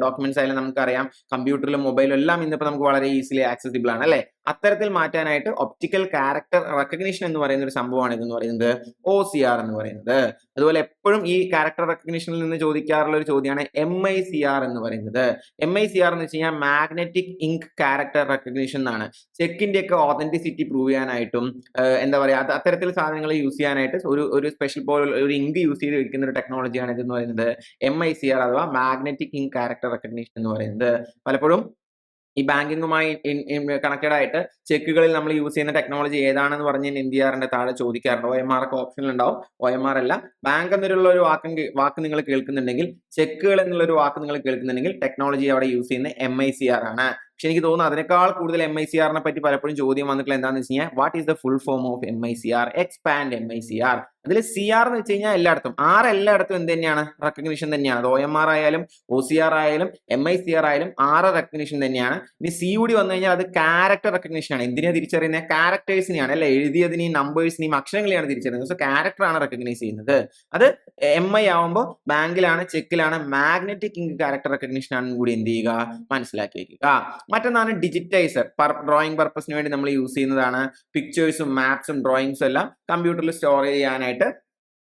ഡോക്യുമെന്റ്സ് ആയാലും നമുക്കറിയാം. കമ്പ്യൂട്ടറിലും മൊബൈലും എല്ലാം ഇന്നിപ്പോൾ നമുക്ക് വളരെ ഈസിലി ആക്സസിബിൾ ആണ് അല്ലെ? അത്തരത്തിൽ മാറ്റാനായിട്ട് ഒപ്റ്റിക്കൽ ക്യാരക്ടർ റെക്കഗ്നീഷൻ എന്ന് പറയുന്ന ഒരു സംഭവമാണ് ഇതെന്ന് പറയുന്നത് ഒ സി ആർ എന്ന് പറയുന്നത്. അതുപോലെ എപ്പോഴും ഈ ക്യാരക്ടർ റെക്കഗ്നീഷനിൽ നിന്ന് ചോദിക്കാറുള്ള ഒരു ചോദ്യമാണ് എം ഐ സി ആർ എന്ന് പറയുന്നത്. എം ഐ സി ആർ എന്ന് വെച്ച് കഴിഞ്ഞാൽ മാഗ്നറ്റിക് ഇങ്ക് ക്യാരക്ടർ റെക്കഗ്നീഷൻ എന്നാണ്. ചെക്കിന്റെ ഒക്കെ ഓതന്റിസിറ്റി പ്രൂവ് ചെയ്യാനായിട്ടും എന്താ പറയുക അത് അത്തരത്തിൽ സാധനങ്ങൾ യൂസ് ചെയ്യാനായിട്ട് ഒരു ഒരു സ്പെഷ്യൽ പോലെ ഒരു ഇങ്ക് യൂസ് ചെയ്ത് വെക്കുന്ന ഒരു ടെക്നോളജിയാണ് ഇതെന്ന് പറയുന്നത് എം ഐ സി ആർ അഥവാ മാഗ്നറ്റിക് ഇങ്ക് ക്യാരക്ടർ റെക്കഗ്നീഷൻ എന്ന് പറയുന്നത്. പലപ്പോഴും ഈ ബാങ്കിങ്ങുമായി കണക്റ്റഡ് ആയിട്ട് ചെക്കുകളിൽ നമ്മൾ യൂസ് ചെയ്യുന്ന ടെക്നോളജി ഏതാണെന്ന് പറഞ്ഞ് എൻ ഡി ആറിന്റെ താഴെ ചോദിക്കാറുണ്ട്. ഒ എം ആർ ഒക്കെ ഓപ്ഷനിൽ ഉണ്ടാവും. ഒ എം ആർ അല്ല. ബാങ്ക് എന്നുള്ള ഒരു വാക്ക് വാക്ക് നിങ്ങൾ കേൾക്കുന്നുണ്ടെങ്കിൽ ചെക്കുകൾ എന്നുള്ള ഒരു വാക്ക് നിങ്ങൾ കേൾക്കുന്നുണ്ടെങ്കിൽ ടെക്നോളജി അവിടെ യൂസ് ചെയ്യുന്ന എം ഐ സി ആർ ആണ്. പക്ഷെ എനിക്ക് തോന്നുന്നു അതിനേക്കാൾ കൂടുതൽ എം ഐ സി ആറിനെ പറ്റി പലപ്പോഴും ചോദ്യം വന്നിട്ടുള്ള എന്താണെന്ന് വെച്ച് കഴിഞ്ഞാൽ what is the full form of M I C R expand M I C R അതിൽ സി ആർ എന്ന് വെച്ച് കഴിഞ്ഞാൽ എല്ലായിടത്തും ആർ എല്ലായിടത്തും എന്ത് തന്നെയാണ്? റെക്കഗ്നിഷൻ തന്നെയാണ്. അത് ഒ എം ആർ ആയാലും ഒ സി ആർ ആയാലും എം ഐ സി ആർ ആയാലും ആർ റെക്കഗ്നിഷൻ തന്നെയാണ്. ഇനി സി കൂടി വന്നു കഴിഞ്ഞാൽ അത് ക്യാരക്ടർ റെക്കഗ്നിഷൻ ആണ്. എന്തിനാണ് തിരിച്ചറിയുന്നത്? ക്യാരക്ടേഴ്സിനെയാണ് അല്ലെ? എഴുതിയതിനെയും നമ്പേഴ്സിനെയും അക്ഷരങ്ങളെയാണ് തിരിച്ചറിയുന്നത്. സോ ക്യാരക്ടറാണ് റെക്കഗ്നൈസ് ചെയ്യുന്നത്. അത് എം ഐ ആവുമ്പോൾ ബാങ്കിലാണ് ചെക്കിലാണ് മാഗ്നറ്റിക് ഇങ്ക് ക്യാരക്ടർ റെക്കഗ്നിഷൻ ആണെന്ന് കൂടി എന്ത് ചെയ്യുക? മനസ്സിലാക്കി വെക്കുക. മറ്റൊന്നാണ് ഡിജിറ്റൈസർ ഡ്രോയിങ് പർപ്പസിന് വേണ്ടി നമ്മൾ യൂസ് ചെയ്യുന്നതാണ് പിക്ചേഴ്സും മാപ്സും ഡ്രോയിങ്സും എല്ലാം കമ്പ്യൂട്ടറിൽ സ്റ്റോർ ചെയ്യാനായിട്ട്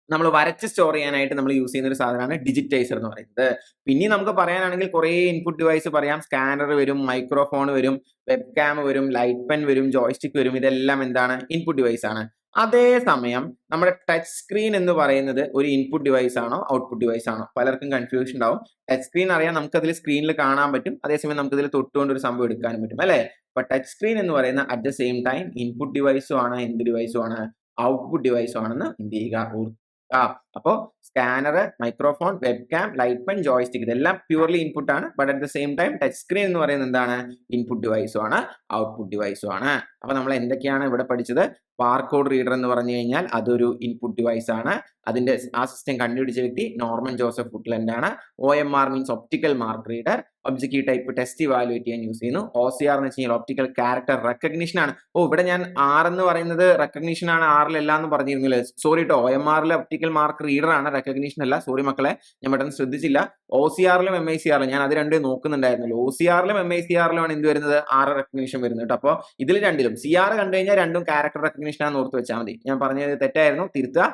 നമ്മൾ വരച്ച് സ്റ്റോർ ചെയ്യാനായിട്ട് നമ്മൾ യൂസ് ചെയ്യുന്ന ഒരു സാധനമാണ് ഡിജിറ്റൈസർ എന്ന് പറയുന്നത്. പിന്നെ നമുക്ക് പറയാനാണെങ്കിൽ കുറേ ഇൻപുട്ട് ഡിവൈസ് പറയാം. സ്കാനർ വരും മൈക്രോഫോൺ വരും വെബ് ക്യാം വരും ലൈറ്റ് പെൻ വരും ജോയ്സ്റ്റിക് വരും. ഇതെല്ലാം എന്താണ്? ഇൻപുട്ട് ഡിവൈസ് ആണ്. അതേസമയം നമ്മുടെ ടച്ച് സ്ക്രീൻ എന്ന് പറയുന്നത് ഒരു ഇൻപുട്ട് ഡിവൈസ് ആണോ ഔട്ട്പുട്ട് ഡിവൈസ് ആണോ? പലർക്കും കൺഫ്യൂഷൻ ഉണ്ടാവും. ടച്ച് സ്ക്രീൻ അറിയാം നമുക്ക് അതിൽ സ്ക്രീനിൽ കാണാൻ പറ്റും. അതേസമയം നമുക്ക് ഇതിൽ തൊട്ടുകൊണ്ട് ഒരു സംഭവം എടുക്കാനും പറ്റും അല്ലേ? അപ്പൊ ടച്ച് സ്ക്രീൻ എന്ന് പറയുന്ന at the same time input ഡിവൈസും ആണ് എന്ത് ഡിവൈസും ആണ് ഔട്ട്പുട്ട് ഡിവൈസും ആണെന്ന് എന്ത് ചെയ്യുക? ഓർക്കുക. അപ്പോ scanner microphone web cam light pen joystick ഇതെല്ലാം പ്യൂർലി ഇൻപുട്ട് ആണ്. But at the same time touch screen എന്ന് പറയുന്നത് എന്താണ്? ഇൻപുട്ട് ഡിവൈസും ആണ് ഔട്ട്പുട്ട് ഡിവൈസും ആണ്. അപ്പോൾ നമ്മൾ എന്തൊക്കെയാണ് ഇവിടെ പഠിച്ചത്? ബാർകോഡ് റീഡർ എന്ന് പറഞ്ഞു കഴിഞ്ഞാൽ അതൊരു ഇൻപുട്ട് ഡിവൈസ് ആണ്. അതിന്റെ ആ സിസ്റ്റം കണ്ടുപിടിച്ച വ്യക്തി നോർമൻ ജോസഫ് ഫുട്ലൻഡ് ആണ്. O M R means optical mark reader objective type test evaluate ചെയ്യാൻ യൂസ് ചെയ്യുന്നു. ഒ സി ആർ എന്ന് വെച്ച് കഴിഞ്ഞാൽ ഒപ്റ്റിക്കൽ ക്യാരക്ടർ റെക്കഗ്നീഷൻ ആണ്. ഓ ഇവിടെ ഞാൻ ആർ എന്ന് പറയുന്നത് റെക്കഗ്നീഷൻ ആണ് ആറിലല്ല എന്ന് പറഞ്ഞിരുന്നില്ല? സോറി കേട്ടോ ഒ എം ആറിലെ ഒപ്റ്റിക്കൽ മാർക്ക് റീഡർ ആണ് റെക്കഗ്നിഷൻ അല്ല. സോറി മക്കളെ ഞാൻ പെട്ടെന്ന് ശ്രദ്ധിച്ചില്ല. ഒ സി ആറിലും എം ഐ സി ആറിലും ഞാൻ അത് രണ്ടും നോക്കുന്നുണ്ടായിരുന്നല്ലോ ഒ സി ആറിലും എം ഐ സി ആറിലുമാണ് എന്ത് വരുന്നത്? ആർ റെക്കഗ്നീഷൻ വരുന്നത് അപ്പോൾ ഇതിൽ രണ്ടിലും. സി ആർ കണ്ടു കഴിഞ്ഞാൽ രണ്ടും ക്യാരക്ടർ റെക്കഗ്നീഷൻ ആണെന്ന് ഓർത്ത് വെച്ചാൽ മതി. ഞാൻ പറഞ്ഞത് തെറ്റായിരുന്നു. തിരുത്തുക.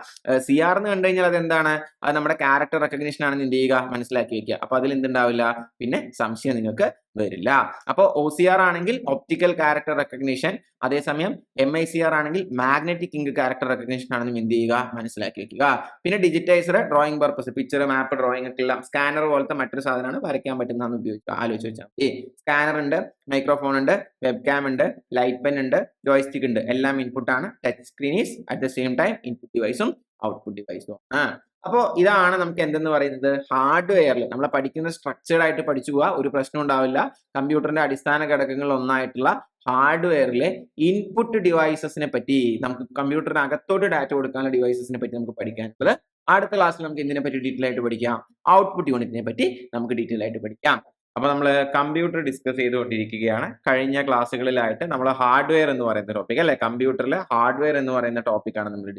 സി ആർ എന്ന് കണ്ടു കഴിഞ്ഞാൽ അത് എന്താണ് അത് നമ്മുടെ ക്യാരക്ടർ റെക്കഗ്നീഷൻ ആണെന്ന് എന്ത് ചെയ്യുക? മനസ്സിലാക്കി വെക്കുക. അപ്പോൾ അതിൽ എന്തുണ്ടാവില്ല? പിന്നെ സംശയം നിങ്ങൾക്ക് വരില്ല. അപ്പോൾ ഒ സി ആർ ആണെങ്കിൽ ഒപ്റ്റിക്കൽ ക്യാരക്ടർ റെക്കഗ്നിഷൻ അതേസമയം എം ഐ സി ആർ ആണെങ്കിൽ മാഗ്നറ്റിക് ഇങ്ക് ക്യാരക്ടർ റെക്കഗ്നിഷൻ ആണെന്നും എന്ത് ചെയ്യുക? മനസ്സിലാക്കി വെക്കുക. പിന്നെ digitizer drawing purpose picture map drawing ഒക്കെ ഉള്ള സ്കാനർ പോലത്തെ മറ്റൊരു സാധനമാണ് വരയ്ക്കാൻ പറ്റുന്നതെന്ന് ഉപയോഗിക്കുക. ആലോചിച്ച് വെച്ചാൽ മതി. സ്കാനർ ഉണ്ട് മൈക്രോഫോൺ ഉണ്ട് വെബ് ക്യാം ഉണ്ട് ലൈറ്റ് പെൻ ഉണ്ട് ജോയ്സ്റ്റിക് ഉണ്ട്. എല്ലാം ഇൻപുട്ടാണ് touch screen is at the same time input ഡിവൈസും output ഡിവൈസും ആണ് അപ്പോൾ ഇതാണ് നമുക്ക് എന്തെന്ന് പറയുന്നത്? ഹാർഡ്വെയറിൽ നമ്മൾ പഠിക്കുന്ന സ്ട്രക്ചേർഡ് ആയിട്ട് പഠിച്ചു പോവുക ഒരു പ്രശ്നം ഉണ്ടാവില്ല. കമ്പ്യൂട്ടറിന്റെ അടിസ്ഥാന ഘടകങ്ങൾ ഒന്നായിട്ടുള്ള ഹാർഡ്വെയറിലെ ഇൻപുട്ട് ഡിവൈസസിനെ പറ്റി നമുക്ക് കമ്പ്യൂട്ടറിന് അകത്തോട്ട് ഡാറ്റ കൊടുക്കാനുള്ള ഡിവൈസസിനെ പറ്റി നമുക്ക് പഠിക്കാനുള്ളത് അടുത്ത ക്ലാസ്സിൽ നമുക്ക് ഇതിനെ പറ്റി ഡീറ്റെയിൽ ആയിട്ട് പഠിക്കാം? ഔട്ട്പുട്ട് യൂണിറ്റിനെ പറ്റി നമുക്ക് ഡീറ്റെയിൽ ആയിട്ട് പഠിക്കാം. അപ്പൊ നമ്മൾ കമ്പ്യൂട്ടർ ഡിസ്കസ് ചെയ്തുകൊണ്ടിരിക്കുകയാണ്. കഴിഞ്ഞ ക്ലാസ്സുകളിലായിട്ട് നമ്മൾ ഹാർഡ്വെയർ എന്ന് പറയുന്ന ടോപ്പിക് അല്ലെ? കമ്പ്യൂട്ടറിലെ ഹാർഡ്വെയർ എന്ന് പറയുന്ന ടോപ്പിക്കാണ് നമ്മൾ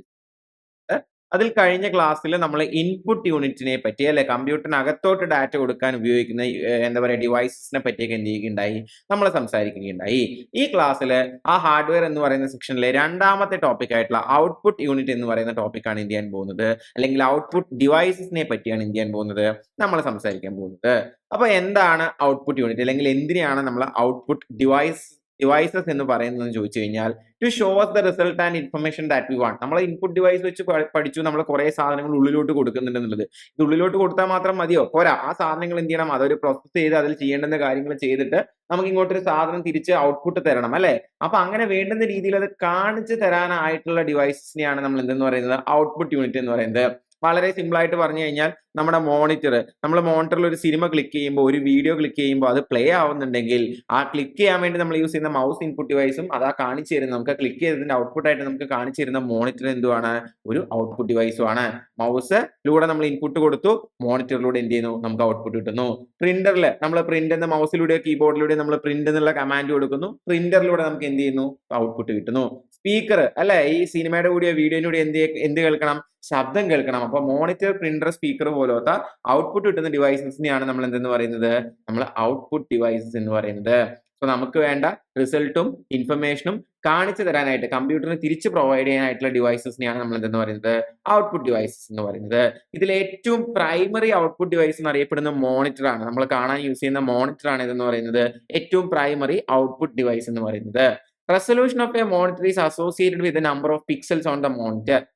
അതിൽ കഴിഞ്ഞ ക്ലാസ്സിൽ നമ്മൾ ഇൻപുട്ട് യൂണിറ്റിനെ പറ്റി അല്ലെ? കമ്പ്യൂട്ടറിന് അകത്തോട്ട് ഡാറ്റ കൊടുക്കാൻ ഉപയോഗിക്കുന്ന എന്താ പറയുക ഡിവൈസസിനെ പറ്റിയൊക്കെ എന്ത് ചെയ്യുകയുണ്ടായി? നമ്മൾ സംസാരിക്കുകയുണ്ടായി. ഈ ക്ലാസ്സിൽ ആ ഹാർഡ്വെയർ എന്ന് പറയുന്ന സെക്ഷനിലെ രണ്ടാമത്തെ ടോപ്പിക് ആയിട്ടുള്ള ഔട്ട്പുട്ട് യൂണിറ്റ് എന്ന് പറയുന്ന ടോപ്പിക്കാണ് എന്ത് ചെയ്യാൻ പോകുന്നത്? അല്ലെങ്കിൽ ഔട്ട്പുട്ട് ഡിവൈസസിനെ പറ്റിയാണ് എന്ത് ചെയ്യാൻ പോകുന്നത്? നമ്മൾ സംസാരിക്കാൻ പോകുന്നത്. അപ്പോൾ എന്താണ് ഔട്ട്പുട്ട് യൂണിറ്റ് അല്ലെങ്കിൽ എന്തിനാണ് നമ്മൾ ഔട്ട്പുട്ട് ഡിവൈസ് ഡിവൈസസ് എന്ന് പറയുന്നത് ചോദിച്ചു കഴിഞ്ഞാൽ to show us the result and information that we want നമ്മൾ ഇൻപുട്ട് ഡിവൈസ് വെച്ച് പഠിച്ചു നമ്മൾ കുറെ സാധനങ്ങൾ ഉള്ളിലോട്ട് കൊടുക്കുന്നുണ്ട് എന്നുള്ളത് ഇത് ഉള്ളിലോട്ട് കൊടുത്താൽ മാത്രം മതിയോ? പോരാ. ആ സാധനങ്ങൾ എന്ത് ചെയ്യണം? അതൊരു പ്രോസസ്സ് ചെയ്ത് അതിൽ ചെയ്യേണ്ടുന്ന കാര്യങ്ങൾ ചെയ്തിട്ട് നമുക്ക് ഇങ്ങോട്ടൊരു സാധനം തിരിച്ച് ഔട്ട്പുട്ട് തരണം അല്ലെ? അപ്പൊ അങ്ങനെ വേണ്ടുന്ന രീതിയിൽ അത് കാണിച്ചു തരാനായിട്ടുള്ള ഡിവൈസസിനെയാണ് നമ്മൾ എന്തെന്ന് പറയുന്നത്? ഔട്ട്പുട്ട് യൂണിറ്റ് എന്ന് പറയുന്നത്. വളരെ സിമ്പിൾ ആയിട്ട് പറഞ്ഞു കഴിഞ്ഞാൽ നമ്മുടെ മോണിറ്റർ നമ്മൾ മോണിറ്ററിൽ ഒരു സിനിമ ക്ലിക്ക് ചെയ്യുമ്പോൾ ഒരു വീഡിയോ ക്ലിക്ക് ചെയ്യുമ്പോൾ അത് പ്ലേ ആവുന്നുണ്ടെങ്കിൽ ആ ക്ലിക്ക് ചെയ്യാൻ വേണ്ടി നമ്മൾ യൂസ് ചെയ്യുന്ന മൗസ് ഇൻപുട്ട് ഡിവൈസും അത് ആ കാണിച്ചു തരുന്നത്. നമുക്ക് ക്ലിക്ക് ചെയ്തതിന്റെ ഔട്ട്പുട്ട് ആയിട്ട് നമുക്ക് കാണിച്ചു തരുന്ന മോണിറ്റർ എന്തുവാണ്? ഒരു ഔട്ട്പുട്ട് ഡിവൈസും ആണ്. മൗസിലൂടെ നമ്മൾ ഇൻപുട്ട് കൊടുത്തു മോണിറ്ററിലൂടെ എന്ത് ചെയ്യുന്നു? നമുക്ക് ഔട്ട്പുട്ട് കിട്ടുന്നു. പ്രിന്ററിൽ നമ്മൾ പ്രിന്റ് എന്ന മൗസിലൂടെ കീബോർഡിലൂടെ നമ്മൾ പ്രിന്റ് എന്നുള്ള കമാൻഡ് കൊടുക്കുന്നു. പ്രിന്ററിലൂടെ നമുക്ക് എന്ത് ചെയ്യുന്നു? ഔട്ട്പുട്ട് കിട്ടുന്നു. സ്പീക്കർ അല്ലെ? ഈ സിനിമയുടെ കൂടിയോ വീഡിയോയുടെ എന്ത് എന്ത് കേൾക്കണം? ശബ്ദം കേൾക്കണം. അപ്പൊ മോണിറ്റർ പ്രിന്റർ സ്പീക്കർ പോലത്തെ ഔട്ട്പുട്ട് കിട്ടുന്ന ഡിവൈസസിനെയാണ് നമ്മൾ എന്തെന്ന് പറയുന്നത്? നമ്മൾ ഔട്ട്പുട്ട് ഡിവൈസസ് എന്ന് പറയുന്നത്. സോ നമുക്ക് വേണ്ട റിസൾട്ടും ഇൻഫർമേഷനും കാണിച്ചു തരാനായിട്ട് കമ്പ്യൂട്ടറിന് തിരിച്ച് പ്രൊവൈഡ് ചെയ്യാനായിട്ടുള്ള ഡിവൈസസിനെയാണ് നമ്മൾ എന്തെന്ന് പറയുന്നത്? ഔട്ട്പുട്ട് ഡിവൈസസ് എന്ന് പറയുന്നത്. ഇതിൽ ഏറ്റവും പ്രൈമറി ഔട്ട്പുട്ട് ഡിവൈസ് എന്ന് അറിയപ്പെടുന്ന മോണിറ്റർ ആണ്. നമ്മൾ കാണാൻ യൂസ് ചെയ്യുന്ന മോണിറ്റർ ആണ് ഇതെന്ന് പറയുന്നത്? ഏറ്റവും പ്രൈമറി ഔട്ട്പുട്ട് ഡിവൈസ് എന്ന് പറയുന്നത്. Resolution of a monitor is associated with the number of pixels on the monitor.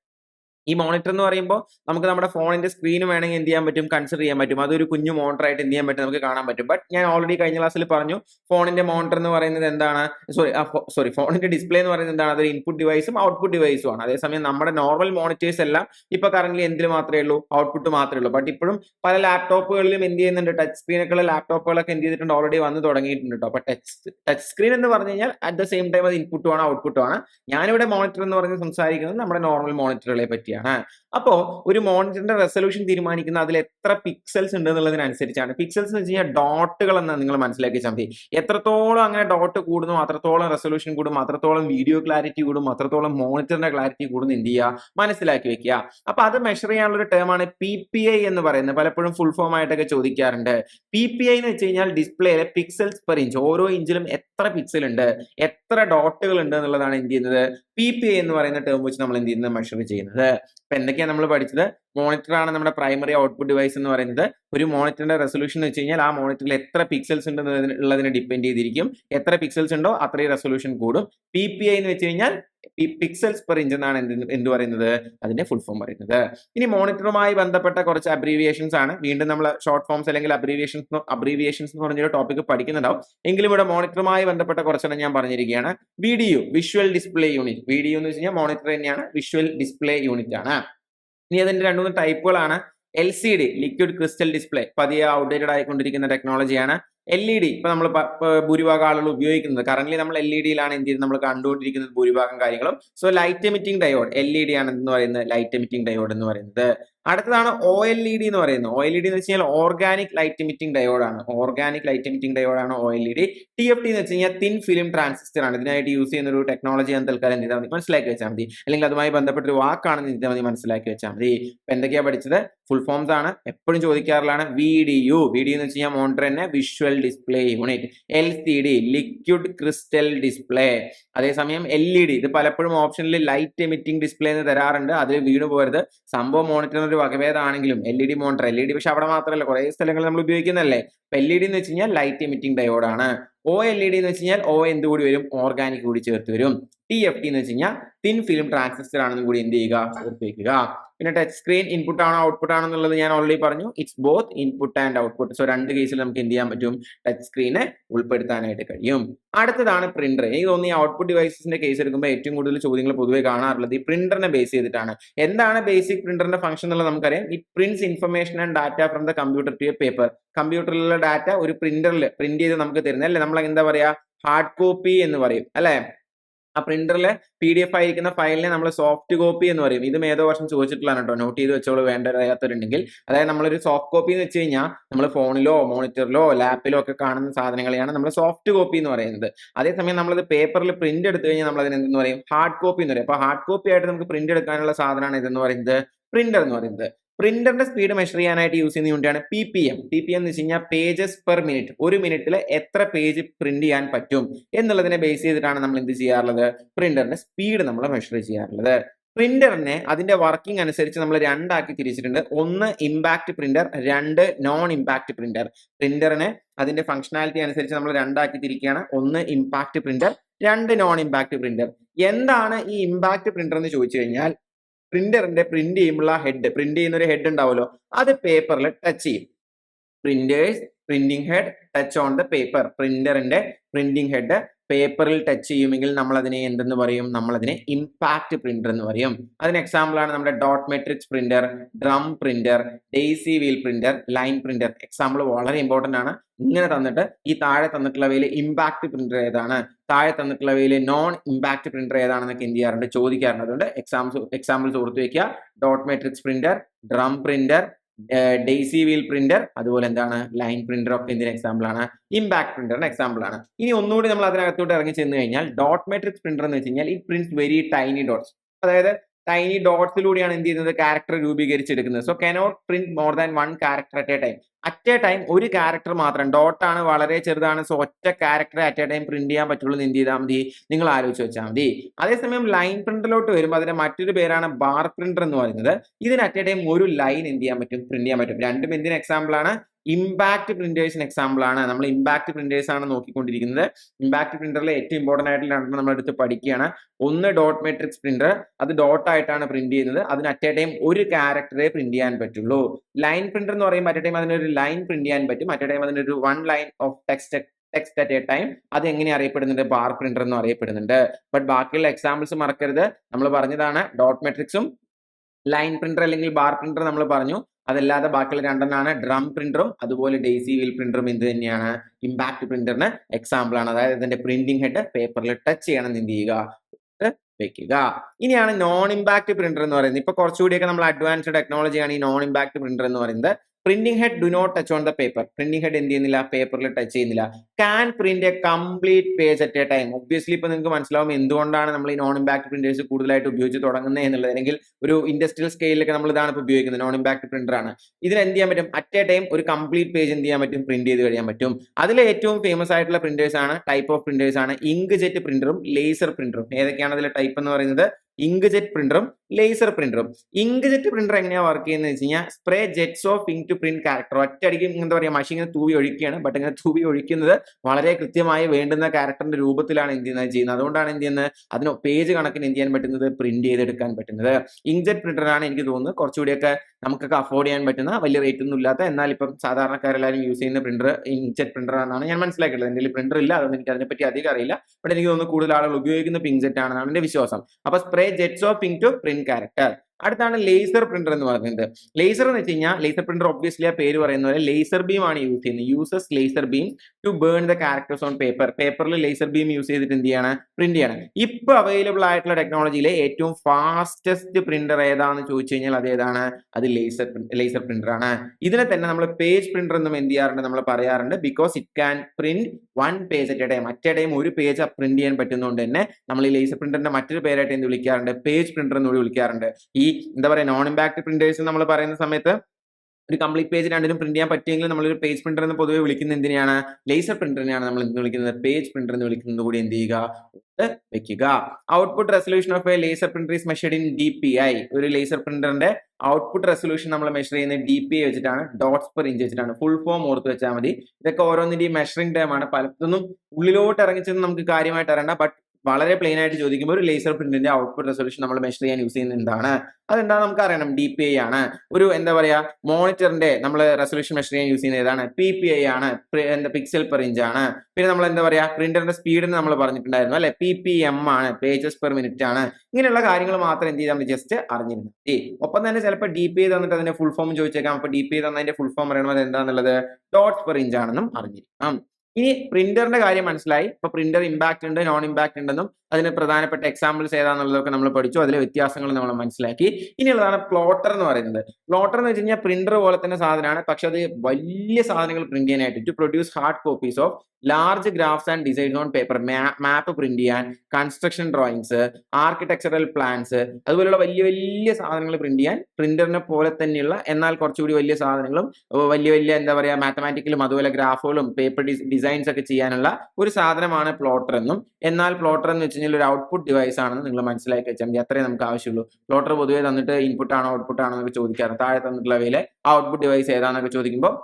ഈ മോണിറ്റർ എന്ന് പറയുമ്പോൾ നമുക്ക് നമ്മുടെ ഫോണിന്റെ സ്ക്രീൻ വേണമെങ്കിൽ എന്ത് ചെയ്യാൻ പറ്റും? കൺസിഡർ ചെയ്യാൻ പറ്റും. അതൊരു കുഞ്ഞു മോണിറ്റർ ആയിട്ട് എന്ത് ചെയ്യാൻ പറ്റും? നമുക്ക് കാണാൻ പറ്റും. ബട്ട് ഞാൻ ഓൾറെഡി കഴിഞ്ഞ ക്ലാസ്സിൽ പറഞ്ഞു ഫോണിന്റെ മോണിറ്റർ എന്ന് പറയുന്നത് എന്താണ്? സോറി സോറി ഫോണിന്റെ ഡിസ്പ്ലേ എന്ന് പറയുന്നത് എന്താണ്? അതൊരു ഇൻപുട്ട് ഡിവൈസും ഔട്ട്പുട്ട് ഡിവൈസും ആണ്. അതേസമയം നമ്മുടെ നോർമൽ മോണിറ്റേഴ്സ് എല്ലാം ഇപ്പൊ കറന്റ് എന്തിൽ മാത്രമേ ഉള്ളൂ? ഔട്ട്പുട്ട് മാത്രമേ ഉള്ളൂ. ബട്ട് ഇപ്പോഴും പല ലാപ്ടോപ്പുകളിലും എന്ത് ചെയ്യുന്നുണ്ട്? ടച്ച് സ്ക്രീനൊക്കെ ലാപ്ടോപ്പുകളൊക്കെ എന്ത് ചെയ്തിട്ടുണ്ട്? ഓൾറെഡി വന്ന് തുടങ്ങിയിട്ടുണ്ട് കേട്ടോ അപ്പൊ ടച്ച് ടച്ച് സ്ക്രീൻ എന്ന് പറഞ്ഞു കഴിഞ്ഞാൽ അറ്റ് ദ സെയിം ടൈം അത് ഇൻപുട്ടും ആണ് ഔട്ട്പുട്ടും ആണ്. ഞാനിവിടെ മോണിറ്റർ എന്ന് പറഞ്ഞ് സംസാരിക്കുന്നത് നമ്മുടെ നോർമൽ മോണിറ്ററുകളെ പറ്റിയാണ് അപ്പോൾ ഒരു മോണിറ്ററിന്റെ റെസൊല്യൂഷൻ തീരുമാനിക്കുന്ന അതിൽ എത്ര പിക്സൽസ് ഉണ്ട് എന്നുള്ളതിനനുസരിച്ചാണ് പിക്സൽസ് എന്ന് വെച്ച് കഴിഞ്ഞാൽ ഡോട്ടുകൾ എന്ന് നിങ്ങൾ മനസ്സിലാക്കി മതി എത്രത്തോളം അങ്ങനെ ഡോട്ട് കൂടുന്നു അത്രത്തോളം റെസൊല്യൂഷൻ കൂടും അത്രത്തോളം വീഡിയോ ക്ലാരിറ്റി കൂടും അത്രത്തോളം മോണിറ്ററിന്റെ ക്ലാരിറ്റി കൂടുന്നു എന്ത് ചെയ്യുക? മനസ്സിലാക്കി വെക്കുക. അപ്പൊ അത് മെഷർ ചെയ്യാനുള്ള ഒരു ടേം ആണ് പി പി ഐ എന്ന് പറയുന്നത്. പലപ്പോഴും ഫുൾ ഫോം ആയിട്ടൊക്കെ ചോദിക്കാറുണ്ട്. പി പി ഐ എന്ന് വെച്ച് കഴിഞ്ഞാൽ ഡിസ്പ്ലേയിലെ പിക്സൽസ് പെർ ഇഞ്ച് ഓരോ ഇഞ്ചിലും എത്ര പിക്സൽ ഉണ്ട്? എത്ര ഡോട്ടുകൾ ഉണ്ട് എന്നുള്ളതാണ് എന്ത് ചെയ്യുന്നത്? പി പി ഐ എന്ന് പറയുന്ന ടേം വെച്ച് നമ്മൾ എന്ത് ചെയ്യുന്നത്? മെഷർ ചെയ്യുന്നത്. അപ്പൊ എന്തൊക്കെയാണ് നമ്മൾ പഠിച്ചത്? മോണിറ്റർ ആണ് നമ്മുടെ പ്രൈമറി ഔട്ട്പുട്ട് ഡിവൈസ് എന്ന് പറയുന്നത്. ഒരു മോണിറ്ററിന്റെ റെസൊല്യൂഷൻ എന്ന് വെച്ച് കഴിഞ്ഞാൽ ആ മോണിറ്ററിൽ എത്ര പിക്സൽസ് ഉണ്ട് ഉള്ളതിനെ ഡിപ്പെൻഡ് ചെയ്തിരിക്കും. എത്ര പിക്സൽസ് ഉണ്ടോ അത്രയും റെസൊല്യൂഷൻ കൂടും. പി പി ഐ എന്ന് വെച്ച് കഴിഞ്ഞാൽ പിക്സൽസ് പെർ ഇഞ്ച് എന്നാണ് എന്ത് എന്ത് പറയുന്നത്? അതിന്റെ ഫുൾ ഫോം പറയുന്നത്. ഇനി മോണിറ്ററുമായി ബന്ധപ്പെട്ട കുറച്ച് അബ്രീവിയേഷൻസ് ആണ്. വീണ്ടും നമ്മൾ ഷോർട്ട് ഫോംസ് അല്ലെങ്കിൽ അബ്രീവിയേഷൻസ് അബ്രീവിയേഷൻസ് എന്ന് പറഞ്ഞൊരു ടോപ്പിക് പഠിക്കുന്നുണ്ടാവും. എങ്കിലും ഇവിടെ മോണിറ്ററുമായി ബന്ധപ്പെട്ട കുറച്ചെണ്ണം ഞാൻ പറഞ്ഞിരിക്കുകയാണ്. Video visual display unit video എന്ന് വെച്ച് കഴിഞ്ഞാൽ മോണിറ്റർ തന്നെയാണ് വിഷ്വൽ ഡിസ്പ്ലേ യൂണിറ്റ് ആണ്. ഇനി അതിന്റെ രണ്ടു മൂന്ന് ടൈപ്പുകളാണ് L C D liquid crystal display പതിയെ ഔട്ട്ഡേറ്റഡ് ആയിക്കൊണ്ടിരിക്കുന്ന ടെക്നോളജിയാണ് എൽ ഇ ഡി ഇപ്പൊ നമ്മൾ ഭൂരിഭാഗം ആളുകൾ ഉപയോഗിക്കുന്നത്. കറന്റ് നമ്മൾ എൽ ഇ ഡിയിലാണ് എന്ത് ചെയ്യുന്നത്? നമ്മൾ കണ്ടുകൊണ്ടിരിക്കുന്നത് ഭൂരിഭാഗം കാര്യങ്ങളും. So light emitting diode L E D ആണ് എന്ന് പറയുന്നത് ലൈറ്റ് എമിറ്റിംഗ് ഡയോഡ് എന്ന് പറയുന്നത്. അടുത്തതാണ് ഒ എൽ ഇ ഡി എന്ന് പറയുന്നത്. ഒ എൽ ഇ ഡി എന്ന് വെച്ച് കഴിഞ്ഞാൽ ഓർഗാനിക് ലൈറ്റ് എമിറ്റിംഗ് ഡയോഡ് ആണ്. Organic light emitting ഡയോഡാണ് O L E D T F T എന്ന് വെച്ച് കഴിഞ്ഞാൽ തിൻ ഫിലിം ട്രാൻസിസ്റ്റർ ആണ്. ഇതിനായിട്ട് യൂസ് ചെയ്യുന്ന ഒരു ടെക്നോളജി ആണ് തൽക്കാലം എന്ത് ചെയ്താൽ മതി. മനസ്സിലാക്കി വെച്ചാൽ മതി. അല്ലെങ്കിൽ അതുമായി ബന്ധപ്പെട്ട ഒരു വാക്കാണെന്ന് ചെയ്താൽ മതി. മനസ്സിലാക്കി വെച്ചാൽ മതി. എന്തൊക്കെയാണ് പഠിച്ചത്? ഫുൾ ഫോംസ് ആണ്. എപ്പോഴും ചോദിക്കാറുള്ളതാണ് V D U V D എന്ന് വെച്ച് കഴിഞ്ഞാൽ മോണിറ്റർ തന്നെ visual display unit L C D liquid crystal display അതേസമയം എൽ ഇ ഡി ഇത് പലപ്പോഴും ഓപ്ഷനിൽ ലൈറ്റ് എമിറ്റിംഗ് ഡിസ്പ്ലേ എന്ന് തരാറുണ്ട്. അതിൽ വീണ് പോരുത് സംഭവം മോണിറ്ററിന് ഒരു വകഭേദമാണെങ്കിലും L E D monitor L E D പക്ഷെ അവിടെ മാത്രമല്ല കുറെ സ്ഥലങ്ങളിൽ നമ്മൾ ഉപയോഗിക്കുന്നതല്ലേ? എൽ ഇ ഡി എന്ന് വെച്ച് കഴിഞ്ഞാൽ ലൈറ്റ് എമിറ്റിംഗ് ഡയോഡാണ് ഒ എൽ ഇ ഡി എന്ന് വെച്ച് കഴിഞ്ഞാൽ ഒ എന്ത് കൂടി വരും? ഓർഗാനിക് കൂടി ചേർത്ത് വരും. ടി എഫ് ടി എന്ന് വെച്ച് കഴിഞ്ഞാൽ തിൻ ഫിലിം ട്രാൻസിസ്റ്റർ ആണെന്നും കൂടി എന്ത് ചെയ്യുക? ചേർത്ത് പിന്നെ ടച്ച് സ്ക്രീൻ ഇൻപുട്ട് ആണോ ഔട്ട്പുട്ട് ആണോ എന്നുള്ളത് ഞാൻ ഓൾറെഡി പറഞ്ഞു. It's both input and output so രണ്ട് കേസിൽ നമുക്ക് എന്ത് ചെയ്യാൻ പറ്റും? ടച്ച് സ്ക്രീനെ ഉൾപ്പെടുത്താനായിട്ട് കഴിയും. അടുത്തതാണ് പ്രിന്റർ എനിക്ക് തോന്നുന്നു ഈ ഔട്ട്പുട്ട് ഡിവൈസസിന്റെ കേസ് എടുക്കുമ്പോൾ ഏറ്റവും കൂടുതൽ ചോദ്യങ്ങൾ പൊതുവേ കാണാറുള്ളത് ഈ പ്രിന്ററിനെ ബേസ് ചെയ്തിട്ടാണ്. എന്താണ് ബേസിക് പ്രിന്ററിന്റെ ഫംഗ്ഷൻ എന്നുള്ളത് നമുക്കറിയാം. It prints information and data from the computer to a paper കമ്പ്യൂട്ടറിലുള്ള data ഒരു പ്രിന്ററിൽ പ്രിന്റ് ചെയ്ത് നമുക്ക് തരുന്നത്. അല്ലെ? നമ്മൾ എന്താ പറയാ? ഹാർഡ് കോപ്പി എന്ന് പറയും. അല്ലെ? ആ പ്രിന്ററിലെ പി ഡി എഫ് ആയിരിക്കുന്ന ഫയലിനെ നമ്മൾ സോഫ്റ്റ് കോപ്പി എന്ന് പറയും. ഇതും ഏതോ വർഷം ചോദിച്ചിട്ടുള്ളതാണ് കേട്ടോ. നോട്ട് ചെയ്ത് വെച്ചോളൂ വേണ്ടതായവരുണ്ടെങ്കിൽ അതായത് നമ്മളൊരു സോഫ്റ്റ് കോപ്പി എന്ന് വെച്ച് കഴിഞ്ഞാൽ നമ്മൾ ഫോണിലോ മോണിറ്ററിലോ ലാപ്പിലോ ഒക്കെ കാണുന്ന സാധനങ്ങളെയാണ് നമ്മൾ സോഫ്റ്റ് കോപ്പി എന്ന് പറയുന്നത്. അതേസമയം നമ്മളത് പേപ്പറിൽ പ്രിന്റ് എടുത്തു കഴിഞ്ഞാൽ നമ്മൾ അതിന് എന്തെന്ന് പറയും? ഹാർഡ് കോപ്പി എന്ന് പറയും. അപ്പൊ ഹാർഡ് കോപ്പി ആയിട്ട് നമുക്ക് പ്രിന്റ് എടുക്കാനുള്ള സാധനമാണ് ഇതെന്ന് പറയുന്നത്? പ്രിന്റർ എന്ന് പറയുന്നത്. പ്രിന്ററിന്റെ സ്പീഡ് മെഷർ ചെയ്യാനായിട്ട് യൂസ് ചെയ്യുന്ന യൂണിറ്റാണ് P P M P P M എന്ന് വെച്ച് കഴിഞ്ഞാൽ പേജസ് പെർ മിനിറ്റ് ഒരു മിനിറ്റിൽ എത്ര പേജ് പ്രിന്റ് ചെയ്യാൻ പറ്റും എന്നുള്ളതിനെ ബേസ് ചെയ്തിട്ടാണ് നമ്മൾ എന്ത് ചെയ്യാറുള്ളത്? പ്രിന്ററിന്റെ സ്പീഡ് നമ്മൾ മെഷർ ചെയ്യാറുള്ളത്. പ്രിന്ററിനെ അതിന്റെ വർക്കിംഗ് അനുസരിച്ച് നമ്മൾ രണ്ടാക്കി തിരിച്ചിട്ടുണ്ട്. ഒന്ന് ഇമ്പാക്ട് പ്രിന്റർ രണ്ട് നോൺ ഇമ്പാക്ട് പ്രിന്റർ പ്രിന്ററിനെ അതിന്റെ ഫംഗ്ഷനാലിറ്റി അനുസരിച്ച് നമ്മൾ രണ്ടാക്കി തിരിക്കുകയാണ്. ഒന്ന് ഇമ്പാക്ട് പ്രിന്റർ രണ്ട് നോൺ ഇമ്പാക്ട് പ്രിന്റർ എന്താണ് ഈ ഇമ്പാക്ട് പ്രിന്റർ എന്ന് ചോദിച്ചു കഴിഞ്ഞാൽ പ്രിന്ററിന്റെ പ്രിന്റ് ചെയ്യുമ്പോൾ ഹെഡ് പ്രിന്റ് ചെയ്യുന്ന ഒരു ഹെഡ് ഉണ്ടാവുമല്ലോ. അത് പേപ്പറിൽ ടച്ച് ചെയ്യും. Printers printing head touch on the paper പ്രിന്ററിന്റെ printing head പേപ്പറിൽ ടച്ച് ചെയ്യുമെങ്കിൽ നമ്മൾ അതിനെ എന്തെന്ന് പറയും? നമ്മൾ അതിനെ ഇമ്പാക്ട് പ്രിന്റർ എന്ന് പറയും. അതിന് എക്സാമ്പിൾ ആണ് നമ്മുടെ dot matrix printer drum printer daisy wheel printer line printer example വളരെ ഇമ്പോർട്ടന്റ് ആണ്. ഇങ്ങനെ തന്നിട്ട് ഈ താഴെ തന്നിട്ടുള്ളവയിൽ ഇമ്പാക്ട് പ്രിന്റർ ഏതാണ്? താഴെ തന്നിട്ടുള്ളവയിൽ നോൺ ഇമ്പാക്ട് പ്രിന്റർ ഏതാണെന്നൊക്കെ എന്ത് ചെയ്യാറുണ്ട്? ചോദിക്കാറുണ്ട്. അതുകൊണ്ട് എക്സാംസ് എക്സാമ്പിൾസ് ഓർത്ത് വയ്ക്കുക dot matrix printer drum printer daisy wheel printer അതുപോലെ എന്താണ് ലൈൻ പ്രിന്റർ ഒക്കെ ഇതിന് എക്സാമ്പിൾ ആണ് ഇമ്പാക്ട് പ്രിന്ററിന് എക്സാമ്പിൾ ആണ്. ഇനി ഒന്നുകൂടി നമ്മൾ അതിനകത്തോട്ട് ഇറങ്ങി ചെന്ന് കഴിഞ്ഞാൽ ഡോട്ട് മെട്രിക്സ് പ്രിന്റർ എന്ന് വെച്ച് കഴിഞ്ഞാൽ it prints very tiny dots അതായത് ടൈനി ഡോട്ട്സിലൂടെയാണ് എന്ത് ചെയ്യുന്നത്? Character രൂപീകരിച്ചെടുക്കുന്നത്. So cannot print more than one character at a time at a time ഒരു ക്യാരക്ടർ മാത്രം. ഡോട്ടാണ് വളരെ ചെറുതാണ്. സോ ഒറ്റ character at a time print ചെയ്യാൻ പറ്റുള്ളൂ. എന്ത് ചെയ്താൽ മതി? നിങ്ങൾ ആലോചിച്ച് വെച്ചാൽ മതി. അതേസമയം ലൈൻ പ്രിന്ററിലോട്ട് വരുമ്പോൾ അതിന്റെ മറ്റൊരു പേരാണ് ബാർ പ്രിന്റർ എന്ന് പറയുന്നത്. ഇതിന് അറ്റ് എ ടൈം ഒരു ലൈൻ എന്ത് ചെയ്യാൻ പറ്റും? പ്രിന്റ് ചെയ്യാൻ പറ്റും. രണ്ടും എന്തിന് എക്സാമ്പിൾ ആണ്? ഇമ്പാക്ട് പ്രിന്റേഴ്സിന് എക്സാമ്പിൾ ആണ്. നമ്മൾ ഇമ്പാക്ട് പ്രിന്റേഴ്സ് ആണ് നോക്കിക്കൊണ്ടിരിക്കുന്നത്. ഇമ്പാക്ട് പ്രിന്ററിലെ ഏറ്റവും ഇമ്പോർട്ടന്റ് ആയിട്ടുള്ള രണ്ടെണ്ണം നമ്മൾ എടുത്ത് പഠിക്കുകയാണ്. ഒന്ന് ഡോട്ട് മെട്രിക്സ് പ്രിന്റർ അത് ഡോട്ട് ആയിട്ടാണ് പ്രിന്റ് ചെയ്യുന്നത്. അതിന് അറ്റ് എ ടൈം ഒരു ക്യാരക്ടറെ പ്രിന്റ് ചെയ്യാൻ പറ്റുള്ളൂ. ലൈൻ പ്രിന്റർ എന്ന് പറയുമ്പോൾ അറ്റ് എ ടൈം അതിനൊരു ലൈൻ പ്രിന്റ് ചെയ്യാൻ പറ്റും. അറ്റ് എ ടൈം അതിനൊരു one line of text text at a time അത് എങ്ങനെ അറിയപ്പെടുന്നുണ്ട്? ബാർ പ്രിന്റർ എന്ന് അറിയപ്പെടുന്നുണ്ട്. ബട്ട് ബാക്കിയുള്ള എക്സാമ്പിൾസ് മറക്കരുത്. നമ്മൾ പറഞ്ഞതാണ് ഡോട്ട് മെട്രിക്സും ലൈൻ പ്രിന്റർ അല്ലെങ്കിൽ ബാർ പ്രിന്റർ നമ്മൾ പറഞ്ഞു. അതല്ലാതെ ബാക്കിയുള്ള രണ്ടെണ്ണമാണ് ഡ്രം പ്രിന്ററും അതുപോലെ ഡെയ്സി വീൽ പ്രിന്ററും എന്ത് തന്നെയാണ്. ഇമ്പാക്ട് പ്രിന്ററിന് എക്സാമ്പിൾ ആണ്. അതായത് ഇതിന്റെ പ്രിന്റിംഗ് ഹെഡ് പേപ്പറിൽ ടച്ച് ചെയ്യണം എന്ത് ചെയ്യുക? വെക്കുക. ഇനിയാണ് നോൺ ഇമ്പാക്ട് പ്രിന്റർ എന്ന് പറയുന്നത്. ഇപ്പൊ കുറച്ചുകൂടിയൊക്കെ നമ്മൾ അഡ്വാൻസ്ഡ് ടെക്നോളജിയാണ് ഈ നോൺ ഇമ്പാക്ട് പ്രിന്റർ എന്ന് പറയുന്നത്. Printing head do not touch on the paper printing head എന്ത് ചെയ്യുന്നില്ല? പേപ്പറിൽ ടച്ച് ചെയ്യുന്നില്ല. Can print a complete page at a time obviously ഇപ്പൊ നിങ്ങൾക്ക് മനസ്സിലാവും എന്തുകൊണ്ടാണ് നമ്മൾ ഈ നോൺ ഇമ്പാക്ട് പ്രിന്റേഴ്സ് കൂടുതലായിട്ട് ഉപയോഗിച്ച് തുടങ്ങുന്നത് എന്നുള്ളത്. അല്ലെങ്കിൽ ഒരു ഇൻഡസ്ട്രിയൽ സ്കെയിലൊക്കെ നമ്മൾ ഇതാണ് ഇപ്പോൾ ഉപയോഗിക്കുന്നത് നോൺ ഇമ്പാക്ട് പ്രിന്റർ ആണ്. ഇതിന് എന്ത് ചെയ്യാൻ പറ്റും? അറ്റ് എ ടൈം ഒരു കംപ്ലീറ്റ് പേജ് എന്ത് ചെയ്യാൻ പറ്റും? പ്രിന്റ് ചെയ്ത് കഴിയാൻ പറ്റും. അതിൽ ഏറ്റവും ഫേമസ് ആയിട്ടുള്ള പ്രിന്റേഴ്സ് ആണ് ടൈപ്പ് ഓഫ് പ്രിന്റേഴ്സ് ആണ് ഇങ്ക് ജെറ്റ് പ്രിന്ററും ലേസർ പ്രിന്ററും ഏതൊക്കെയാണ് അതിലെ ടൈപ്പ് എന്ന് പറയുന്നത്? ഇങ്ക് ജെറ്റ് പ്രിന്ററും ലേസർ പ്രിന്ററും. ഇങ്ക്ജെറ്റ് പ്രിന്റർ എങ്ങനെയാണ് വർക്ക് ചെയ്യുന്നത് വെച്ച് കഴിഞ്ഞാൽ spray jets of ink to print character ഒറ്റയടിക്ക് എന്താ പറയുക മഷി ഇങ്ങനെ തൂവി ഒഴിക്കുകയാണ് ബട്ട് ഇങ്ങനെ തൂവി ഒഴിക്കുന്നത് വളരെ കൃത്യമായി വേണ്ടുന്ന ക്യാരക്ടറിന്റെ രൂപത്തിലാണ് എന്ത് ചെയ്യുന്നത്? ചെയ്യുന്നത്. അതുകൊണ്ടാണ് എന്ത് ചെയ്യുന്നത്? അതിന് പേജ് കണക്കിന് എന്ത് ചെയ്യാൻ പറ്റുന്നത്? പ്രിന്റ് ചെയ്തെടുക്കാൻ പറ്റുന്നത്. ഇങ്ക്ജെറ്റ് പ്രിന്ററാണ് എനിക്ക് തോന്നുന്നത്. കുറച്ചുകൂടിയൊക്കെ നമുക്കൊക്കെ അഫോർഡ് ചെയ്യാൻ പറ്റുന്ന വലിയ റേറ്റ് ഒന്നും ഇല്ലാത്ത എന്നാൽ ഇപ്പം സാധാരണക്കാരെല്ലാവരും യൂസ് ചെയ്യുന്ന പ്രിന്റർ ഇങ്ക്ജെറ്റ് പ്രിന്റർ എന്നാണ് ഞാൻ മനസ്സിലാക്കിയിട്ടുള്ളത്. എന്റെ പ്രിന്റർ ഇല്ല അതുകൊണ്ട് എനിക്ക് അതിനെപ്പറ്റി അധികം അറിയില്ല. ബട്ട് എനിക്ക് തോന്നുന്നു കൂടുതൽ ആളുകൾ ഉപയോഗിക്കുന്ന പിങ്ക് ജെറ്റ് ആണെന്നാണ് എന്റെ വിശ്വാസം. അപ്പൊ spray jets of ink to print character അടുത്താണ് ലേസർ പ്രിന്റർ എന്ന് പറയുന്നത്. ലേസർ എന്ന് വെച്ച് കഴിഞ്ഞാൽ ലേസർ പ്രിന്റർ ഒബ്വിയസ്ലി ആ പേര് പറയുന്ന പോലെ ലേസർ ബീം ആണ് യൂസ് ചെയ്യുന്നത്. Uses laser beam to burn the characters on paper പേപ്പറിൽ ലേസർ ബീം യൂസ് ചെയ്തിട്ട് എന്ത് ചെയ്യാണ്? പ്രിന്റ് ചെയ്യണം. ഇപ്പൊ അവൈലബിൾ ആയിട്ടുള്ള ടെക്നോളജിയിലെ ഏറ്റവും ഫാസ്റ്റസ്റ്റ് പ്രിന്റർ ഏതാണെന്ന് ചോദിച്ചു കഴിഞ്ഞാൽ അത് ഏതാണ്? അത് ലേസർ ലേസർ പ്രിന്റർ ആണ്. ഇതിനെ തന്നെ നമ്മൾ പേജ് പ്രിന്റർ എന്നും എന്ത് ചെയ്യാറുണ്ട്? നമ്മൾ പറയാറുണ്ട് because it can print one page at a time മറ്റേ ടൈം ഒരു പേജ് പ്രിന്റ് ചെയ്യാൻ പറ്റുന്നതുകൊണ്ട് തന്നെ നമ്മൾ ഈ ലേസർ പ്രിന്ററിന്റെ മറ്റൊരു പേരായിട്ട് എന്ത് വിളിക്കാറുണ്ട്? പേജ് പ്രിന്റർ എന്ന് വിളിക്കാറുണ്ട്. ഈ എന്താ പറയുക നോൺ ഇമ്പാക്ട് പ്രിന്റേഴ്സ് നമ്മൾ പറയുന്ന സമയത്ത് ഒരു കംപ്ലീറ്റ് പേജ് രണ്ടിനും പ്രിന്റ് ചെയ്യാൻ പറ്റിയെങ്കിൽ നമ്മൾ ഒരു പേജ് പ്രിന്റർ എന്ന് പൊതുവെ വിളിക്കുന്നത് എന്തിനാണ് ലേസർ പ്രിന്ററിനെയാണ് നമ്മൾ എന്ത് വിളിക്കുന്നത്. പേജ് പ്രിന്റർ എന്ന് വിളിക്കുന്നത് കൂടി എന്ത് ചെയ്യുക? വെക്കുക. Output resolution of a laser printer is measured in D P I ഒരു ലേസർ പ്രിന്ററിന്റെ ഔട്ട്പുട്ട് റെസൊല്യൂഷൻ നമ്മൾ മെഷർ ചെയ്യുന്നത് ഡി പി ഐ വെച്ചിട്ടാണ് ഡോട്ട്സ് പെർ ഇഞ്ച് വെച്ചിട്ടാണ്. ഫുൾ ഫോം ഓർത്ത് വെച്ചാൽ മതി. ഇതൊക്കെ ഓരോന്നിന്റെയും മെഷറിംഗ് ടൈം ആണ്. പലതൊന്നും ഉള്ളിലോട്ട് ഇറങ്ങിച്ചെന്ന് നമുക്ക് കാര്യമായിട്ട് അറിയണ്ട. ബട്ട് വളരെ പ്ലെയിൻ ആയിട്ട് ചോദിക്കുമ്പോൾ ഒരു ലേസർ പ്രിന്റിന്റെ ഔട്ട്പുട്ട് റെസൊല്യൂഷൻ നമ്മൾ മെഷർ ചെയ്യാൻ യൂസ് ചെയ്യുന്ന എന്താണ് അതെന്താ നമുക്ക് അറിയണം. ഡി പി ഐ ആണ്. ഒരു എന്താ പറയാ മോണിറ്ററിന്റെ നമ്മൾ റെസൊല്യൂഷൻ മെഷർ ചെയ്യാൻ യൂസ് ചെയ്യുന്ന ഏതാണ്? പി പി ഐ ആണ്. എന്താ പിക്സൽ പെർ ഇഞ്ച് ആണ്. പിന്നെ നമ്മൾ എന്താ പറയാ പ്രിന്ററിന്റെ സ്പീഡ് നമ്മൾ പറഞ്ഞിട്ടുണ്ടായിരുന്നു അല്ലെ? പി പി എം ആണ് പേജസ് പെർ മിനിറ്റ് ആണ്. ഇങ്ങനെയുള്ള കാര്യങ്ങൾ മാത്രം എന്ത് ചെയ്താൽ മതി? ജസ്റ്റ് അറിഞ്ഞിരുന്നു. ഒപ്പം തന്നെ ചിലപ്പോൾ ഡി പി ഐ തന്നിട്ട് അതിന്റെ ഫുൾ ഫോം ചോദിച്ചേക്കാം. അപ്പൊ ഡി പി ഐ തന്നതിന്റെ ഫുൾ ഫോം അറിയണത് എന്താണെന്നുള്ളത് ഡോട്ട് പെർ ഇഞ്ച് ആണെന്നും അറിഞ്ഞിരിക്കണം ഇനി പ്രിന്ററിന്റെ കാര്യം മനസ്സിലായി. ഇപ്പൊ പ്രിന്റർ ഇമ്പാക്ട് ഉണ്ട് നോൺ ഇമ്പാക്ട് ഉണ്ടെന്നും അതിന് പ്രധാനപ്പെട്ട എക്സാമ്പിൾസ് ഏതാണെന്നുള്ളതൊക്കെ നമ്മൾ പഠിച്ചു അതിലെ വ്യത്യാസങ്ങൾ നമ്മൾ മനസ്സിലാക്കി. ഇനിയുള്ളതാണ് പ്ലോട്ടർ എന്ന് പറയുന്നത്. പ്ലോട്ടർ എന്ന് വെച്ച് കഴിഞ്ഞാൽ പ്രിന്റർ പോലെ തന്നെ സാധനമാണ് പക്ഷെ അത് വലിയ സാധനങ്ങൾ പ്രിന്റ് ചെയ്യാനായിട്ട് to produce hard copies of large graphs and designs on paper map print ചെയ്യാൻ കൺസ്ട്രക്ഷൻ ഡ്രോയിങ്സ് ആർക്കിടെക്ചറൽ പ്ലാൻസ് അതുപോലുള്ള വലിയ വലിയ സാധനങ്ങൾ പ്രിന്റ് ചെയ്യാൻ പ്രിന്ററിനെ പോലെ തന്നെയുള്ള എന്നാൽ കുറച്ചുകൂടി വലിയ സാധനങ്ങളും വലിയ വലിയ എന്താ പറയുക മാത്തമാറ്റിക്കലും അതുപോലെ ഗ്രാഫുകളും പേപ്പർ ഡിസൈൻ ഡിസൈൻസ് ഒക്കെ ചെയ്യാനുള്ള ഒരു സാധനമാണ് പ്ലോട്ടർ എന്നും. എന്നാൽ പ്ലോട്ടർ എന്ന് വെച്ച് കഴിഞ്ഞാൽ ഒരു ഔട്ട്പുട്ട് ഡിവൈസ് ആണെന്ന് നിങ്ങൾ മനസ്സിലാക്കി വെച്ചാൽ മതി. അത്രേ നമുക്ക് ആവശ്യമുള്ളൂ. പ്ലോട്ടർ പൊതുവേ തന്നിട്ട് ഇൻപുട്ട് ആണോ ഔട്ട്പുട്ട് ആണോ എന്നൊക്കെ ചോദിക്കാറ് താഴെ തന്നിട്ടുള്ളവയിലെ ഔട്ട്പുട്ട് ഡിവൈസ് ഏതാണെന്നൊക്കെ ചോദിക്കുമ്പോൾ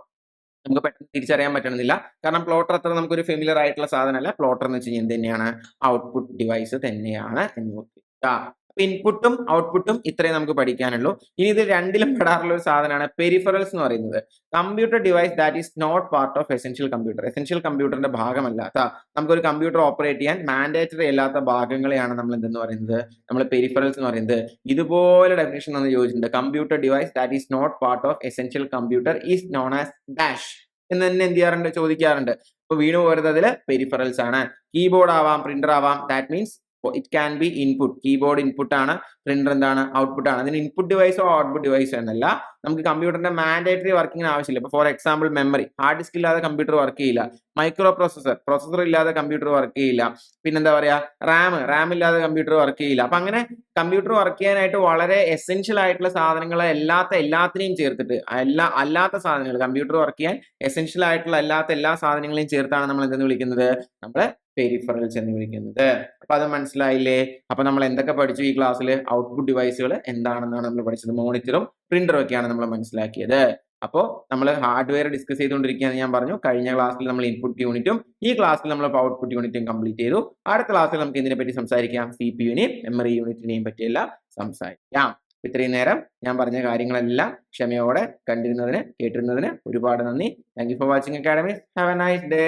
നമുക്ക് പെട്ടെന്ന് തിരിച്ചറിയാൻ പറ്റണമെന്നില്ല. കാരണം പ്ലോട്ടർ അത്ര നമുക്കൊരു ഫെമിലിയർ ആയിട്ടുള്ള സാധനമല്ല. പ്ലോട്ടർ എന്ന് വെച്ച് കഴിഞ്ഞാൽ എന്ത് തന്നെയാണ്? ഔട്ട്പുട്ട് ഡിവൈസ് തന്നെയാണ് എന്ന്. ഓർക്കുക അപ്പൊ ഇൻപുട്ടും ഔട്ട്പുട്ടും ഇത്രയും നമുക്ക് പഠിക്കാനുള്ളൂ. ഇനി ഇത് രണ്ടിലും പെടാറുള്ള ഒരു സാധനമാണ് പെരിഫറൽസ് എന്ന് പറയുന്നത്. Computer device that is not part of essential computer essential കമ്പ്യൂട്ടറിന്റെ ഭാഗമല്ലാത്ത നമുക്കൊരു കമ്പ്യൂട്ടർ ഓപ്പറേറ്റ് ചെയ്യാൻ മാൻഡേറ്ററി അല്ലാത്ത ഭാഗങ്ങളെയാണ് നമ്മൾ എന്തെന്ന് പറയുന്നത്? നമ്മൾ പെരിഫറൽസ് എന്ന് പറയുന്നത്. ഇതുപോലെ ഡെഫിനേഷൻ നമ്മൾ ചോദിച്ചിട്ടുണ്ട്. Computer device that is not part of essential computer is known as dash എന്ന് തന്നെ എന്ത് ചെയ്യാറുണ്ട്? ചോദിക്കാറുണ്ട്. അപ്പൊ വീണു പോരുന്നത് അതിൽ പെരിഫറൽസ് ആണ്. കീബോർഡ് ആവാം പ്രിന്റർ ആവാം. That means it can be input keyboard input ആണ് പ്രിന്റർ എന്താണ് ഔട്ട്പുട്ട് ആണ്. അതിന് ഇൻപുട്ട് ഡിവൈസോ ഔട്ട്പുട്ട് ഡിവൈസോ എന്നല്ല. നമുക്ക് കമ്പ്യൂട്ടറിന്റെ മാൻഡേറ്ററി വർക്കിംഗ് ആവശ്യമില്ല. ഇപ്പൊ for example memory hard disk ഇല്ലാതെ കമ്പ്യൂട്ടർ വർക്ക് ചെയ്യില്ല. മൈക്രോ പ്രോസസർ പ്രോസസർ ഇല്ലാതെ കമ്പ്യൂട്ടർ വർക്ക് ചെയ്യില്ല. പിന്നെന്താ പറയാ? റാം റാം ഇല്ലാതെ കമ്പ്യൂട്ടർ വർക്ക് ചെയ്യില്ല. അപ്പൊ അങ്ങനെ കമ്പ്യൂട്ടർ വർക്ക് ചെയ്യാനായിട്ട് വളരെ എസെൻഷ്യൽ ആയിട്ടുള്ള സാധനങ്ങളെ എല്ലാത്ത എല്ലാത്തിനെയും ചേർത്തിട്ട് എല്ലാ അല്ലാത്ത സാധനങ്ങൾ കമ്പ്യൂട്ടർ വർക്ക് ചെയ്യാൻ എസെൻഷ്യൽ ആയിട്ടുള്ള അല്ലാത്ത എല്ലാ സാധനങ്ങളെയും ചേർത്താണ് നമ്മൾ എന്തെന്ന് വിളിക്കുന്നത്? നമ്മൾ പെരിഫറൽസ് എന്ന് വിളിക്കുന്നത്. അപ്പൊ അത് മനസ്സിലായില്ലേ? അപ്പൊ നമ്മൾ എന്തൊക്കെ പഠിച്ചു ഈ ക്ലാസ്സിൽ ഔട്ട്പുട്ട് ഡിവൈസുകൾ എന്താണെന്നാണ് നമ്മൾ പഠിച്ചത്? മോണിറ്ററും പ്രിന്ററും ഒക്കെയാണ് നമ്മൾ മനസ്സിലാക്കിയത്. അപ്പോൾ നമ്മൾ ഹാർഡ്വെയർ ഡിസ്കസ് ചെയ്തുകൊണ്ടിരിക്കുകയാണ് ഞാൻ പറഞ്ഞു. കഴിഞ്ഞ ക്ലാസ്സിൽ നമ്മൾ ഇൻപുട്ട് യൂണിറ്റും ഈ ക്ലാസ്സിൽ നമ്മൾ ഔട്ട്പുട്ട് യൂണിറ്റും കംപ്ലീറ്റ് ചെയ്തു. അടുത്ത ക്ലാസ്സിൽ നമുക്ക് ഇതിനെ പറ്റി സംസാരിക്കാം. സി പി യുനെയും മെമ്മറി യൂണിറ്റിനെയും പറ്റിയെല്ലാം സംസാരിക്കാം. ഇത്രയും നേരം ഞാൻ പറഞ്ഞ കാര്യങ്ങളെല്ലാം ക്ഷമയോടെ കണ്ടിരുന്നതിന് കേട്ടിരുന്നതിന് ഒരുപാട് നന്ദി. Thank you for watching academy have a nice day